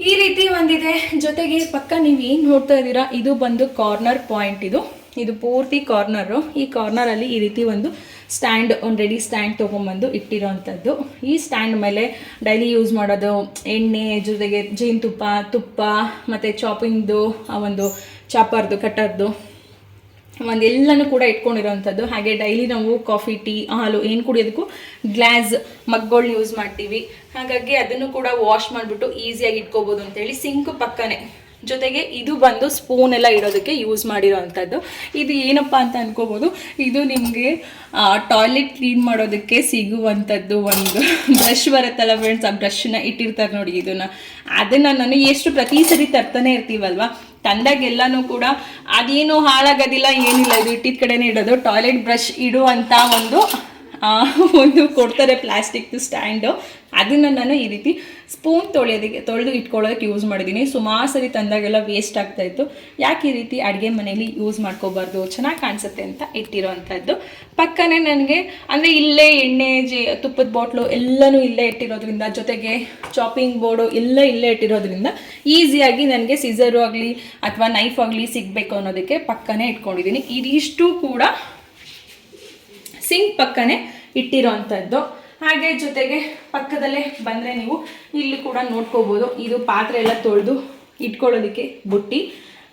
ಈ ರೀತಿ ಒಂದಿದೆ. ಜೊತೆಗೆ ಪಕ್ಕ ನೀವು ಏನು ನೋಡ್ತಾ ಇದ್ದೀರಾ? ಇದು ಬಂದು ಕಾರ್ನರ್ ಪಾಯಿಂಟ್ ಇದು. ಇದು ಪೂರ್ತಿ ಕಾರ್ನರು ಈ ಕಾರ್ನರಲ್ಲಿ ಈ ರೀತಿ ಒಂದು ಸ್ಟ್ಯಾಂಡ್ ಒಂದು ರೆಡಿ ಸ್ಟ್ಯಾಂಡ್ ತೊಗೊಂಬಂದು ಇಟ್ಟಿರೋವಂಥದ್ದು ಈ ಸ್ಟ್ಯಾಂಡ್ ಮೇಲೆ ಡೈಲಿ ಯೂಸ್ ಮಾಡೋದು ಎಣ್ಣೆ, ಜೊತೆಗೆ ಜೇನುತುಪ್ಪ, ತುಪ್ಪ, ಮತ್ತು ಚಾಪಿಂಗ್ದು ಆ ಒಂದು ಚಾಪರ್ದು ಕಟ್ಟರ್ದು ಒಂದು ಎಲ್ಲನೂ ಕೂಡ ಇಟ್ಕೊಂಡಿರೋವಂಥದ್ದು ಹಾಗೆ ಡೈಲಿ ನಾವು ಕಾಫಿ ಟೀ ಹಾಲು ಏನು ಕುಡಿಯೋದಕ್ಕೂ ಗ್ಲಾಸ್ ಮಗ್ಗಳ್ನ ಯೂಸ್ ಮಾಡ್ತೀವಿ. ಹಾಗಾಗಿ ಅದನ್ನು ಕೂಡ ವಾಶ್ ಮಾಡಿಬಿಟ್ಟು ಈಸಿಯಾಗಿ ಇಟ್ಕೋಬೋದು ಅಂತೇಳಿ ಸಿಂಕ್ ಪಕ್ಕನೇ. ಜೊತೆಗೆ ಇದು ಬಂದು ಸ್ಪೂನ್ ಎಲ್ಲ ಇಡೋದಕ್ಕೆ ಯೂಸ್ ಮಾಡಿರೋವಂಥದ್ದು ಇದು ಏನಪ್ಪ ಅಂತ ಅನ್ಕೋಬೋದು. ಇದು ನಿಮಗೆ ಟಾಯ್ಲೆಟ್ ಕ್ಲೀನ್ ಮಾಡೋದಕ್ಕೆ ಸಿಗುವಂಥದ್ದು ಒಂದು ಬ್ರಷ್ ಬರುತ್ತಲ್ಲ ಫ್ರೆಂಡ್ಸ್ ಆ ಬ್ರಷ್ನ ಇಟ್ಟಿರ್ತಾರೆ ನೋಡಿ ಇದನ್ನು. ಅದನ್ನು ನಾನು ಎಷ್ಟು ಪ್ರತಿ ಸರಿ ತರ್ತಾನೆ ಇರ್ತೀವಲ್ವಾ? ತಂದಾಗೆಲ್ಲನೂ ಕೂಡ ಅದೇನು ಹಾಳಾಗೋದಿಲ್ಲ, ಏನಿಲ್ಲ. ಇದು ಇಟ್ಟಿದ ಕಡೆನೇ ಇಡೋದು. ಟಾಯ್ಲೆಟ್ ಬ್ರಷ್ ಇಡುವಂಥ ಒಂದು ಒಂದು ಕೊಡ್ತಾರೆ ಪ್ಲಾಸ್ಟಿಕ್ದು ಸ್ಟ್ಯಾಂಡು ಅದನ್ನು ನಾನು ಈ ರೀತಿ ಸ್ಪೂನ್ ತೊಳೆಯೋದಕ್ಕೆ, ತೊಳೆದು ಇಟ್ಕೊಳ್ಳೋದಕ್ಕೆ ಯೂಸ್ ಮಾಡಿದ್ದೀನಿ. ಸುಮಾರು ಸರಿ ತಂದಾಗೆಲ್ಲ ವೇಸ್ಟ್ ಆಗ್ತಾಯಿತ್ತು ಯಾಕೆ ಈ ರೀತಿ ಅಡುಗೆ ಮನೇಲಿ ಯೂಸ್ ಮಾಡ್ಕೋಬಾರ್ದು? ಚೆನ್ನಾಗಿ ಕಾಣಿಸುತ್ತೆ ಅಂತ ಇಟ್ಟಿರೋವಂಥದ್ದು ಪಕ್ಕನೇ ನನಗೆ, ಅಂದರೆ ಇಲ್ಲೇ ಎಣ್ಣೆ, ಜಿ, ತುಪ್ಪದ ಬಾಟ್ಲು ಎಲ್ಲನೂ ಇಲ್ಲೇ ಇಟ್ಟಿರೋದ್ರಿಂದ, ಜೊತೆಗೆ ಚಾಪಿಂಗ್ ಬೋರ್ಡು ಎಲ್ಲ ಇಲ್ಲೇ ಇಟ್ಟಿರೋದ್ರಿಂದ ಈಸಿಯಾಗಿ ನನಗೆ ಸಿಸರು ಆಗಲಿ, ಅಥವಾ ನೈಫ್ ಆಗಲಿ ಸಿಗಬೇಕು ಅನ್ನೋದಕ್ಕೆ ಪಕ್ಕನೇ ಇಟ್ಕೊಂಡಿದ್ದೀನಿ. ಇದಿಷ್ಟು ಕೂಡ ಸಿಂಕ್ ಪಕ್ಕನೇ ಇಟ್ಟಿರೋವಂಥದ್ದು ಹಾಗೆ ಜೊತೆಗೆ ಪಕ್ಕದಲ್ಲೇ ಬಂದರೆ ನೀವು ಇಲ್ಲಿ ಕೂಡ ನೋಡ್ಕೋಬೋದು. ಇದು ಪಾತ್ರೆ ಎಲ್ಲ ತೊಳೆದು ಇಟ್ಕೊಳ್ಳೋದಕ್ಕೆ ಬುಟ್ಟಿ.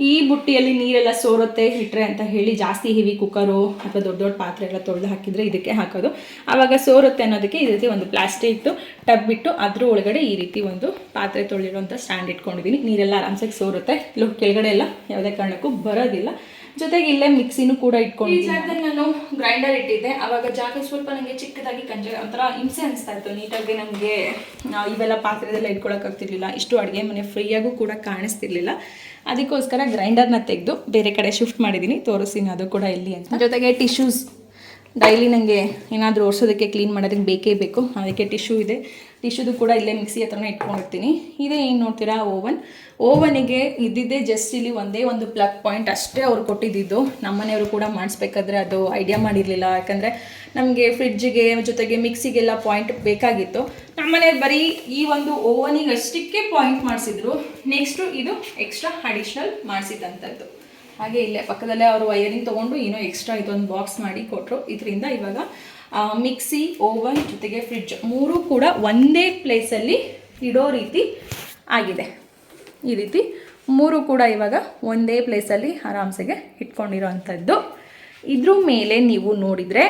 ಈ ಬುಟ್ಟಿಯಲ್ಲಿ ನೀರೆಲ್ಲ ಸೋರುತ್ತೆ ಇಟ್ಟರೆ ಅಂತ ಹೇಳಿ ಜಾಸ್ತಿ ಹೆವಿ ಕುಕ್ಕರು ಅಥವಾ ದೊಡ್ಡ ದೊಡ್ಡ ಪಾತ್ರೆ ಎಲ್ಲ ತೊಳೆದು ಹಾಕಿದರೆ ಇದಕ್ಕೆ ಹಾಕೋದು. ಆವಾಗ ಸೋರುತ್ತೆ ಅನ್ನೋದಕ್ಕೆ ಈ ರೀತಿ ಒಂದು ಪ್ಲಾಸ್ಟಿಕ್ದು ಟಬ್ ಬಿಟ್ಟು ಅದ್ರ ಒಳಗಡೆ ಈ ರೀತಿ ಒಂದು ಪಾತ್ರೆ ತೊಳೆದಿರೋಂಥ ಸ್ಟ್ಯಾಂಡ್ ಇಟ್ಕೊಂಡಿದ್ದೀನಿ. ನೀರೆಲ್ಲ ಆರಾಮ್ಸಾಗಿ ಸೋರುತ್ತೆ. ಕೆಳಗಡೆ ಎಲ್ಲ ಯಾವುದೇ ಕಾರಣಕ್ಕೂ ಬರೋದಿಲ್ಲ. ಜೊತೆಗೆ ಇಲ್ಲೇ ಮಿಕ್ಸಿನೂ ಕೂಡ ಇಟ್ಕೊಂಡು ನಾನು ಗ್ರೈಂಡರ್ ಇಟ್ಟಿದ್ದೆ. ಅವಾಗ ಜಾಗ ಸ್ವಲ್ಪ ನನಗೆ ಚಿಕ್ಕದಾಗಿ ಕಂಜ ಒಂಥರ ಹಿಂಸೆ ಅನಿಸ್ತಾ ಇತ್ತು. ನೀಟಾಗಿ ನಮಗೆ ಇವೆಲ್ಲ ಪಾತ್ರೆದೆಲ್ಲ ಇಟ್ಕೊಳಕ್ಕಾಗ್ತಿರ್ಲಿಲ್ಲ ಇಷ್ಟು ಅಡುಗೆ ಮನೆ ಫ್ರೀಯಾಗೂ ಕೂಡ ಕಾಣಿಸ್ತಿರ್ಲಿಲ್ಲ. ಅದಕ್ಕೋಸ್ಕರ ಗ್ರೈಂಡರ್ನ ತೆಗೆದು ಬೇರೆ ಕಡೆ ಶಿಫ್ಟ್ ಮಾಡಿದ್ದೀನಿ ತೋರಿಸ್ತೀನಿ, ಅದು ಕೂಡ ಎಲ್ಲಿ ಅಂತ. ಜೊತೆಗೆ ಟಿಶ್ಯೂಸ್ ಡೈಲಿ ನನಗೆ ಏನಾದರೂ ಒರೆಸೋದಕ್ಕೆ ಕ್ಲೀನ್ ಮಾಡೋದಕ್ಕೆ ಬೇಕೇ ಬೇಕು. ಅದಕ್ಕೆ ಟಿಶ್ಯೂ ಇದೆ. ಟಿಶ್ಯೂದು ಕೂಡ ಇಲ್ಲೇ ಮಿಕ್ಸಿ ಹತ್ರನೇ ಇಟ್ಕೊಂಡಿರ್ತೀನಿ. ಇದೇ ಏನು ನೋಡ್ತೀರಾ, ಓವನ್? ಓವನಿಗೆ ಇದ್ದಿದ್ದೇ ಜಸ್ಟ್ ಇಲ್ಲಿ ಒಂದೇ ಒಂದು ಪ್ಲಗ್ ಪಾಯಿಂಟ್ ಅಷ್ಟೇ ಅವರು ಕೊಟ್ಟಿದ್ದಿದ್ದು. ನಮ್ಮನೆಯವರು ಕೂಡ ಮಾಡಿಸ್ಬೇಕಾದ್ರೆ ಅದು ಐಡಿಯಾ ಮಾಡಿರಲಿಲ್ಲ. ಯಾಕಂದರೆ ನಮಗೆ ಫ್ರಿಡ್ಜಿಗೆ ಜೊತೆಗೆ ಮಿಕ್ಸಿಗೆಲ್ಲ ಪಾಯಿಂಟ್ ಬೇಕಾಗಿತ್ತು. ನಮ್ಮನೆಯವ್ರು ಬರೀ ಈ ಒಂದು ಓವನಿಗೆ ಅಷ್ಟಕ್ಕೆ ಪಾಯಿಂಟ್ ಮಾಡಿಸಿದ್ರು. ನೆಕ್ಸ್ಟು ಇದು ಎಕ್ಸ್ಟ್ರಾ ಅಡಿಷ್ನಲ್ ಮಾಡಿಸಿದಂಥದ್ದು ಹಾಗೆ ಇಲ್ಲೇ ಪಕ್ಕದಲ್ಲೇ ಅವರು ವೈರಿಂಗ್ ತೊಗೊಂಡು ಏನೋ ಎಕ್ಸ್ಟ್ರಾ ಇದೊಂದು ಬಾಕ್ಸ್ ಮಾಡಿ ಕೊಟ್ಟರು ಇದರಿಂದ ಇವಾಗ ಮಿಕ್ಸಿ ಓವನ್ ಜೊತೆಗೆ ಫ್ರಿಡ್ಜ್ ಮೂರೂ ಕೂಡ ಒಂದೇ ಪ್ಲೇಸಲ್ಲಿ ಇಡೋ ರೀತಿ ಆಗಿದೆ. ಈ ರೀತಿ ಮೂರು ಕೂಡ ಇವಾಗ ಒಂದೇ ಪ್ಲೇಸಲ್ಲಿ ಆರಾಮ್ಸೆಗೆ ಇಟ್ಕೊಂಡಿರೋ ಅಂಥದ್ದು ಇದ್ರ ಮೇಲೆ ನೀವು ನೋಡಿದರೆ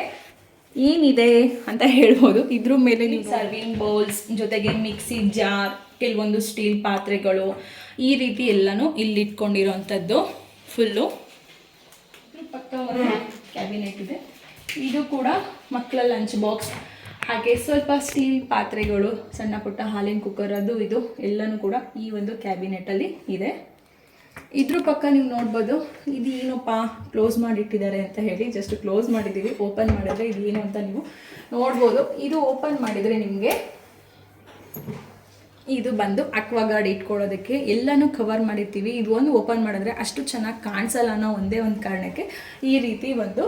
ಏನಿದೆ ಅಂತ ಹೇಳ್ಬೋದು. ಇದ್ರ ಮೇಲೆ ನೀವು ಸರ್ವಿಂಗ್ ಬೌಲ್ಸ್ ಜೊತೆಗೆ ಮಿಕ್ಸಿ ಜಾರ್ ಕೆಲವೊಂದು ಸ್ಟೀಲ್ ಪಾತ್ರೆಗಳು ಈ ರೀತಿ ಎಲ್ಲನೂ ಇಲ್ಲಿ ಇಟ್ಕೊಂಡಿರೋವಂಥದ್ದು ಫುಲ್ಲು. ಪಕ್ಕ ಕ್ಯಾಬಿನೆಟ್ ಇದೆ. ಇದು ಕೂಡ ಮಕ್ಕಳ ಲಂಚ್ ಬಾಕ್ಸ್ ಹಾಗೆ ಸ್ವಲ್ಪ ಸ್ಟೀಲ್ ಪಾತ್ರೆಗಳು, ಸಣ್ಣ ಪುಟ್ಟ ಹಾಲಿನ ಕುಕ್ಕರ್ ಅದು ಇದು ಎಲ್ಲನೂ ಕೂಡ ಈ ಒಂದು ಕ್ಯಾಬಿನೆಟಲ್ಲಿ ಇದೆ. ಇದ್ರ ಪಕ್ಕ ನೀವು ನೋಡ್ಬೋದು, ಇದು ಏನಪ್ಪ ಕ್ಲೋಸ್ ಮಾಡಿಟ್ಟಿದ್ದಾರೆ ಅಂತ ಹೇಳಿ ಜಸ್ಟ್ ಕ್ಲೋಸ್ ಮಾಡಿದ್ದೀವಿ ಓಪನ್ ಮಾಡಿದ್ರೆ ಇದು ಏನು ಅಂತ ನೀವು ನೋಡ್ಬೋದು. ಇದು ಓಪನ್ ಮಾಡಿದರೆ ನಿಮಗೆ ಇದು ಬಂದು ಅಕ್ವಾಗಾರ್ಡ್ ಇಟ್ಕೊಳ್ಳೋದಕ್ಕೆ ಎಲ್ಲನೂ ಕವರ್ ಮಾಡಿರ್ತೀವಿ. ಇದು ಒಂದು ಓಪನ್ ಮಾಡಿದ್ರೆ ಅಷ್ಟು ಚೆನ್ನಾಗಿ ಕಾಣಿಸಲ್ಲ ಅನ್ನೋ ಒಂದೇ ಒಂದು ಕಾರಣಕ್ಕೆ ಈ ರೀತಿ ಒಂದು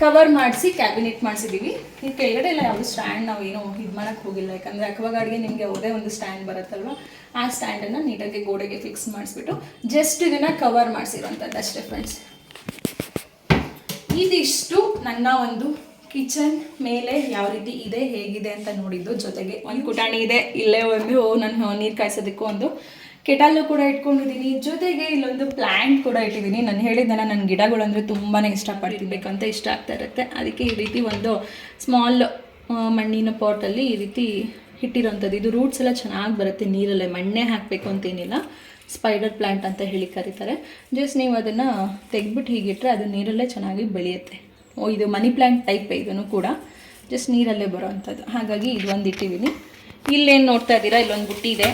ಕವರ್ ಮಾಡಿಸಿ ಕ್ಯಾಬಿನೆಟ್ ಮಾಡಿಸಿದ್ದೀವಿ ಈ ಕೆಳಗಡೆ ಎಲ್ಲ ಯಾವುದು ಸ್ಟ್ಯಾಂಡ್ ನಾವು ಏನೋ ಇದು ಮಾಡೋಕ್ಕೆ ಹೋಗಿಲ್ಲ. ಯಾಕಂದರೆ ಅಕ್ವಾಗಾರ್ಡ್ಗೆ ನಿಮಗೆ ಯಾವುದೇ ಒಂದು ಸ್ಟ್ಯಾಂಡ್ ಬರುತ್ತಲ್ವ? ಆ ಸ್ಟ್ಯಾಂಡನ್ನು ನೀಟಾಗಿ ಗೋಡೆಗೆ ಫಿಕ್ಸ್ ಮಾಡಿಸ್ಬಿಟ್ಟು ಜಸ್ಟ್ ಇದನ್ನು ಕವರ್ ಮಾಡಿಸಿರೋಂಥದ್ದು ಅಷ್ಟೇ ಫ್ರೆಂಡ್ಸ್ ಇದಿಷ್ಟು ನನ್ನ ಒಂದು ಕಿಚನ್ ಮೇಲೆ ಯಾವ ರೀತಿ ಇದೆ, ಹೇಗಿದೆ ಅಂತ ನೋಡಿದ್ದು ಜೊತೆಗೆ ಒಂದು ಕುಟಾಣಿ ಇದೆ. ಇಲ್ಲೇ ಒಂದು ನಾನು ನೀರು ಕಾಯಿಸೋದಕ್ಕೂ ಒಂದು ಕೆಟಲ್ಲು ಕೂಡ ಇಟ್ಕೊಂಡಿದ್ದೀನಿ. ಜೊತೆಗೆ ಇಲ್ಲೊಂದು ಪ್ಲ್ಯಾಂಟ್ ಕೂಡ ಇಟ್ಟಿದ್ದೀನಿ. ನಾನು ಹೇಳಿದ್ದೆಲ್ಲ ನನ್ನ ಗಿಡಗಳಂದರೆ ತುಂಬಾ ಇಷ್ಟಪಡ್ತಿರ್ಬೇಕಂತ ಇಷ್ಟ ಆಗ್ತಾ ಇರುತ್ತೆ. ಅದಕ್ಕೆ ಈ ರೀತಿ ಒಂದು ಸ್ಮಾಲ್ ಮಣ್ಣಿನ ಪಾಟಲ್ಲಿ ಈ ರೀತಿ ಇಟ್ಟಿರೋಂಥದ್ದು. ಇದು ರೂಟ್ಸ್ ಎಲ್ಲ ಚೆನ್ನಾಗಿ ಬರುತ್ತೆ ನೀರಲ್ಲೇ. ಮಣ್ಣೆ ಹಾಕಬೇಕು ಅಂತೇನಿಲ್ಲ. ಸ್ಪೈಡರ್ ಪ್ಲ್ಯಾಂಟ್ ಅಂತ ಹೇಳಿ ಕರೀತಾರೆ. ಜಸ್ಟ್ ನೀವು ಅದನ್ನು ತೆಗೆದ್ಬಿಟ್ಟು ಹೀಗಿಟ್ಟರೆ ಅದು ನೀರಲ್ಲೇ ಚೆನ್ನಾಗಿ ಬೆಳೆಯುತ್ತೆ. ಓ, ಇದು ಮನಿ ಪ್ಲ್ಯಾಂಟ್ ಟೈಪ್ ಇದನ್ನು ಕೂಡ. ಜಸ್ಟ್ ನೀರಲ್ಲೇ ಬರೋ ಅಂಥದ್ದು ಹಾಗಾಗಿ ಇದು ಒಂದು ಇಟ್ಟಿದ್ದೀನಿ. ಇಲ್ಲೇನು ನೋಡ್ತಾ ಇದ್ದೀರಾ? ಇಲ್ಲೊಂದು ಬುಟ್ಟಿ ಇದೆ.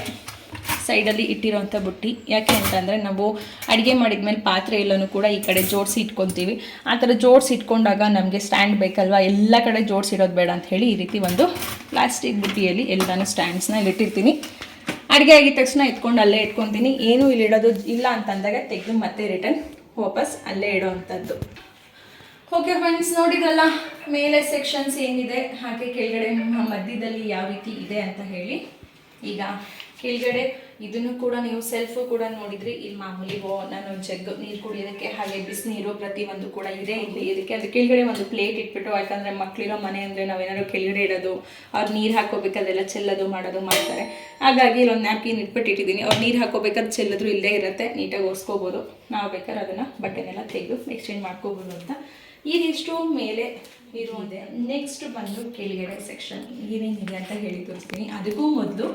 ಸೈಡಲ್ಲಿ ಇಟ್ಟಿರೋಂಥ ಬುಟ್ಟಿ. ಯಾಕೆ ಅಂತಂದರೆ ನಾವು ಅಡುಗೆ ಮಾಡಿದ್ಮೇಲೆ ಪಾತ್ರೆ ಎಲ್ಲನೂ ಕೂಡ ಈ ಕಡೆ ಜೋಡಿಸಿ ಇಟ್ಕೊತೀವಿ. ಆ ಥರ ಜೋಡಿಸಿ ಇಟ್ಕೊಂಡಾಗ ನಮಗೆ ಸ್ಟ್ಯಾಂಡ್ ಬೇಕಲ್ವಾ? ಎಲ್ಲ ಕಡೆ ಜೋಡಿಸಿಡೋದು ಬೇಡ ಅಂತ ಹೇಳಿ ಈ ರೀತಿ ಒಂದು ಪ್ಲಾಸ್ಟಿಕ್ ಬುಟ್ಟಿಯಲ್ಲಿ ಎಲ್ಲನೂ ಸ್ಟ್ಯಾಂಡ್ಸ್ನ ಇಟ್ಟಿರ್ತೀನಿ. ಅಡುಗೆ ಆಗಿದ ತಕ್ಷಣ ಎತ್ಕೊಂಡು ಅಲ್ಲೇ ಇಟ್ಕೊತೀನಿ ಏನೂ ಇಲ್ಲಿ ಇಡೋದು ಇಲ್ಲ ಅಂತಂದಾಗ ತೆಗೆದು ಮತ್ತೆ ರಿಟರ್ನ್ ವಾಪಸ್ ಅಲ್ಲೇ ಇಡೋವಂಥದ್ದು. ಓಕೆ ಫ್ರೆಂಡ್ಸ್ ನೋಡಿದ್ರಲ್ಲ? ಮೇಲೆ ಸೆಕ್ಷನ್ಸ್ ಏನಿದೆ? ಹಾಗೆ ಕೆಳಗಡೆ ನಿಮ್ಮ ಮಧ್ಯದಲ್ಲಿ ಯಾವ ರೀತಿ ಇದೆ ಅಂತ ಹೇಳಿ. ಈಗ ಕೆಳಗಡೆ ಇದನ್ನು ಕೂಡ ನೀವು ಸೆಲ್ಫು ಕೂಡ ನೋಡಿದ್ರಿ. ಇಲ್ಲಿ ಮಾಮೂಲಿ ಓ, ನಾನು ಜಗ್ ನೀರು ಕುಡಿಯೋದಕ್ಕೆ ಹಾಗೆ ಬಿಸಿನೀರು ಪ್ರತಿಯೊಂದು ಕೂಡ ಇದೆ ಇಲ್ಲಿ. ಇದಕ್ಕೆ ಅದು ಕೆಳಗಡೆ ಒಂದು ಪ್ಲೇಟ್ ಇಟ್ಬಿಟ್ಟು, ಯಾಕಂದರೆ ಮಕ್ಕಳಿರೋ ಮನೆ ಅಂದರೆ ನಾವೇನಾದ್ರು ಕೆಳಗಡೆ ಇಡೋದು, ಅವ್ರು ನೀರು ಹಾಕೋಬೇಕಾದೆಲ್ಲ ಚೆಲ್ಲೋದು, ಮಾಡೋದು ಮಾಡ್ತಾರೆ. ಹಾಗಾಗಿ ಇಲ್ಲೊಂದು ನ್ಯಾಪ್ಕಿನ್ ಇಟ್ಬಿಟ್ಟು ಇಟ್ಟಿದ್ದೀನಿ. ಅವ್ರು ನೀರು ಹಾಕೋಬೇಕಾದ್ರೆ ಚೆಲ್ಲಿದ್ರು ಇಲ್ಲೇ ಇರುತ್ತೆ. ನೀಟಾಗಿ ಒರೆಸ್ಕೋಬೋದು. ನಾವು ಬೇಕಾದ್ರೆ ಅದನ್ನು ಬಟ್ಟೆನೆಲ್ಲ ತೆಗೆದು ಎಕ್ಸ್ಚೇಂಜ್ ಮಾಡ್ಕೋಬೋದು ಅಂತ. ಇದಿಷ್ಟು ಮೇಲೆ ಇರುವುದೇ ನೆಕ್ಸ್ಟ್ ಬಂದು ಕೆಳಗಡೆ ಸೆಕ್ಷನ್ ಏನೇನಿದೆ ಅಂತ ಹೇಳಿ ತೋರಿಸ್ತೀನಿ. ಅದಕ್ಕೂ ಮೊದಲು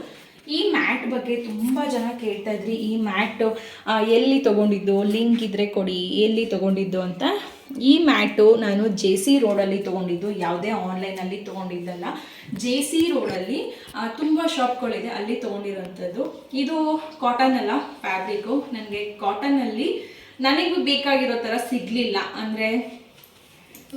ಈ ಮ್ಯಾಟ್ ಬಗ್ಗೆ ತುಂಬ ಜನ ಕೇಳ್ತಾ ಇದ್ರಿ. ಈ ಮ್ಯಾಟ್ ಎಲ್ಲಿ ತೊಗೊಂಡಿದ್ದು? ಲಿಂಕ್ ಇದ್ದರೆ ಕೊಡಿ. ಎಲ್ಲಿ ತೊಗೊಂಡಿದ್ದು ಅಂತ. ಈ ಮ್ಯಾಟು ನಾನು ಜೆ ಸಿ ರೋಡಲ್ಲಿ ತೊಗೊಂಡಿದ್ದು. ಯಾವುದೇ ಆನ್ಲೈನಲ್ಲಿ ತೊಗೊಂಡಿದ್ದಲ್ಲ. ಜೆ ಸಿ ರೋಡಲ್ಲಿ ತುಂಬ ಶಾಪ್ಗಳಿದೆ ಅಲ್ಲಿ ತೊಗೊಂಡಿರೋಂಥದ್ದು. ಇದು ಕಾಟನ್ ಅಲ್ಲ ಫ್ಯಾಬ್ರಿಕ್ಕು ನನಗೆ ಕಾಟನಲ್ಲಿ ನನಗೂ ಬೇಕಾಗಿರೋ ಥರ ಸಿಗಲಿಲ್ಲ. ಅಂದರೆ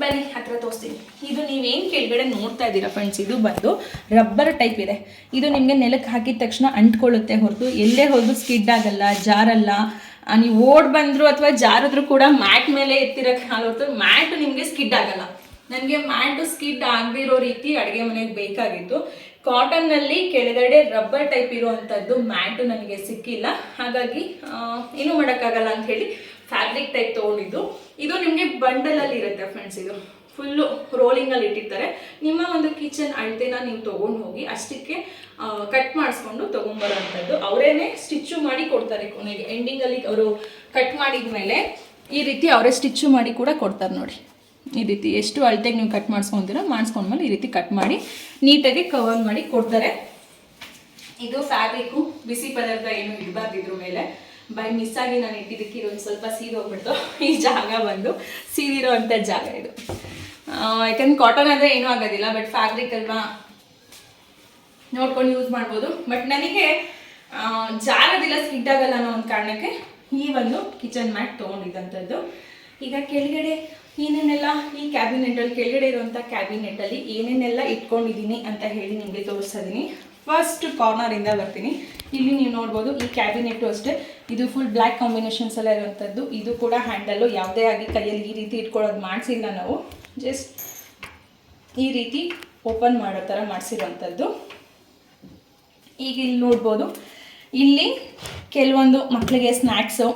ಬನ್ನಿ, ಹತ್ರ ತೋರಿಸ್ತೀನಿ. ಇದು ನೀವೇನು ಕೆಳಗಡೆ ನೋಡ್ತಾ ಇದ್ದೀರಾ ಫ್ರೆಂಡ್ಸ್ ಇದು ಬಂದು ರಬ್ಬರ್ ಟೈಪ್ ಇದೆ. ಇದು ನಿಮಗೆ ನೆಲಕ್ಕೆ ಹಾಕಿದ ತಕ್ಷಣ ಅಂಟ್ಕೊಳ್ಳುತ್ತೆ ಹೊರತು. ಎಲ್ಲೇ ಹೋದ್ರು ಸ್ಕಿಡ್ ಆಗಲ್ಲ, ಜಾರಲ್ಲ. ನೀವು ಓಡ್ ಬಂದ್ರು ಅಥವಾ ಜಾರಿದ್ರೂ ಕೂಡ ಮ್ಯಾಟ್ ಮೇಲೆ ಎತ್ತಿರಕ್ಕೆ ಹೊರತು ಮ್ಯಾಟ್ ನಿಮಗೆ ಸ್ಕಿಡ್ ಆಗಲ್ಲ. ನನಗೆ ಮ್ಯಾಟ್ ಸ್ಕಿಡ್ ಆಗದಿರೋ ರೀತಿ ಅಡುಗೆ ಮನೆಗೆ ಬೇಕಾಗಿತ್ತು. ಕಾಟನ್ನಲ್ಲಿ ಕೆಳಗಡೆ ರಬ್ಬರ್ ಟೈಪ್ ಇರುವಂಥದ್ದು ಮ್ಯಾಟು ನನಗೆ ಸಿಕ್ಕಿಲ್ಲ. ಹಾಗಾಗಿ ಏನು ಮಾಡೋಕ್ಕಾಗಲ್ಲ ಅಂತ ಹೇಳಿ ಫ್ಯಾಬ್ರಿಕ್ ಟೈಪ್ ತೊಗೊಂಡಿದ್ದು. ಇದು ನಿಮಗೆ ಬಂಡಲಲ್ಲಿ ಇರುತ್ತೆ ಫ್ರೆಂಡ್ಸ್ ಇದು ಫುಲ್ಲು ರೋಲಿಂಗಲ್ಲಿ ಇಟ್ಟಿರ್ತಾರೆ. ನಿಮ್ಮ ಒಂದು ಕಿಚನ್ ಅಳತೆನ ನೀವು ತೊಗೊಂಡು ಹೋಗಿ ಅಷ್ಟಕ್ಕೆ ಕಟ್ ಮಾಡಿಸ್ಕೊಂಡು ತೊಗೊಂಬರೋಂಥದ್ದು. ಅವರೇನೆ ಸ್ಟಿಚ್ಚು ಮಾಡಿ ಕೊಡ್ತಾರೆ ಕೊನೆಗೆ. ಎಂಡಿಂಗಲ್ಲಿ ಅವರು ಕಟ್ ಮಾಡಿದ ಮೇಲೆ ಈ ರೀತಿ ಅವರೇ ಸ್ಟಿಚ್ಚು ಮಾಡಿ ಕೂಡ ಕೊಡ್ತಾರೆ ನೋಡಿ ಈ ರೀತಿ ಎಷ್ಟು ಅಳತೆಗೆ ನೀವು ಕಟ್ ಮಾಡಿಸ್ಕೊಂತೀರ, ಮಾಡಿಸ್ಕೊಂಡ್ಮೇಲೆ ಈ ರೀತಿ ಕಟ್ ಮಾಡಿ ನೀಟಾಗಿ ಕವರ್ ಮಾಡಿ ಕೊಡ್ತಾರೆ. ಇದು ಫ್ಯಾಬ್ರಿಕ್ಕು ಬಿಸಿ ಪದಾರ್ಥ ಏನು ಇಡಬಾರ್ದು ಇದ್ರ ಮೇಲೆ. ಬೈ ಮಿಸ್ ನಾನು ಇಟ್ಟಿದ್ದಕ್ಕೆ ಇದೊಂದು ಸ್ವಲ್ಪ ಸೀದೋಗ್ಬಿಡ್ತು ಈ ಜಾಗ ಬಂದು ಸೀರಿರೋ ಜಾಗ ಇದು. ಯಾಕಂದ್ರೆ ಕಾಟನ್ ಆದರೆ ಏನೂ ಆಗೋದಿಲ್ಲ ಬಟ್ ಫ್ಯಾಬ್ರಿಕ್ ಅಲ್ವಾ? ನೋಡ್ಕೊಂಡು ಯೂಸ್ ಮಾಡ್ಬೋದು. ಬಟ್ ನನಗೆ ಜಾಗದಿಲ್ಲ ಸ್ಕಿಡ್ ಆಗಲ್ಲ ಅನ್ನೋ ಒಂದು ಕಾರಣಕ್ಕೆ ಈ ಒಂದು ಕಿಚನ್ ಮ್ಯಾಟ್ ತೊಗೊಂಡಿದ್ದಂಥದ್ದು. ಈಗ ಕೆಳಗಡೆ ಏನೇನೆಲ್ಲ ಈ ಕ್ಯಾಬಿನೆಟಲ್ಲಿ ಕೆಳಗಡೆ ಇರುವಂಥ ಕ್ಯಾಬಿನೆಟಲ್ಲಿ ಏನೇನೆಲ್ಲ ಇಟ್ಕೊಂಡಿದ್ದೀನಿ ಅಂತ ಹೇಳಿ ನಿಮಗೆ ತೋರಿಸ್ತಾ ಇದ್ದೀನಿ ಫಸ್ಟ್ ಕಾರ್ನರಿಂದ ಬರ್ತೀನಿ. ಇಲ್ಲಿ ನೀವು ನೋಡ್ಬೋದು, ಈ ಕ್ಯಾಬಿನೆಟ್ಟು ಅಷ್ಟೇ. ಇದು ಫುಲ್ ಬ್ಲ್ಯಾಕ್ ಕಾಂಬಿನೇಷನ್ಸ್ ಎಲ್ಲ ಇರುವಂಥದ್ದು ಇದು ಕೂಡ ಹ್ಯಾಂಡಲ್ಲು ಯಾವುದೇ ಆಗಿ ಕೈಯಲ್ಲಿ ಈ ರೀತಿ ಇಟ್ಕೊಳ್ಳೋದು ಮಾಡಿಸಿಲ್ಲ ನಾವು. ಜಸ್ಟ್ ಈ ರೀತಿ ಓಪನ್ ಮಾಡೋ ಥರ ಮಾಡಿಸಿರೋಂಥದ್ದು ಈಗ ಇಲ್ಲಿ ನೋಡ್ಬೋದು, ಇಲ್ಲಿ ಕೆಲವೊಂದು ಮಕ್ಕಳಿಗೆ ಸ್ನ್ಯಾಕ್ಸು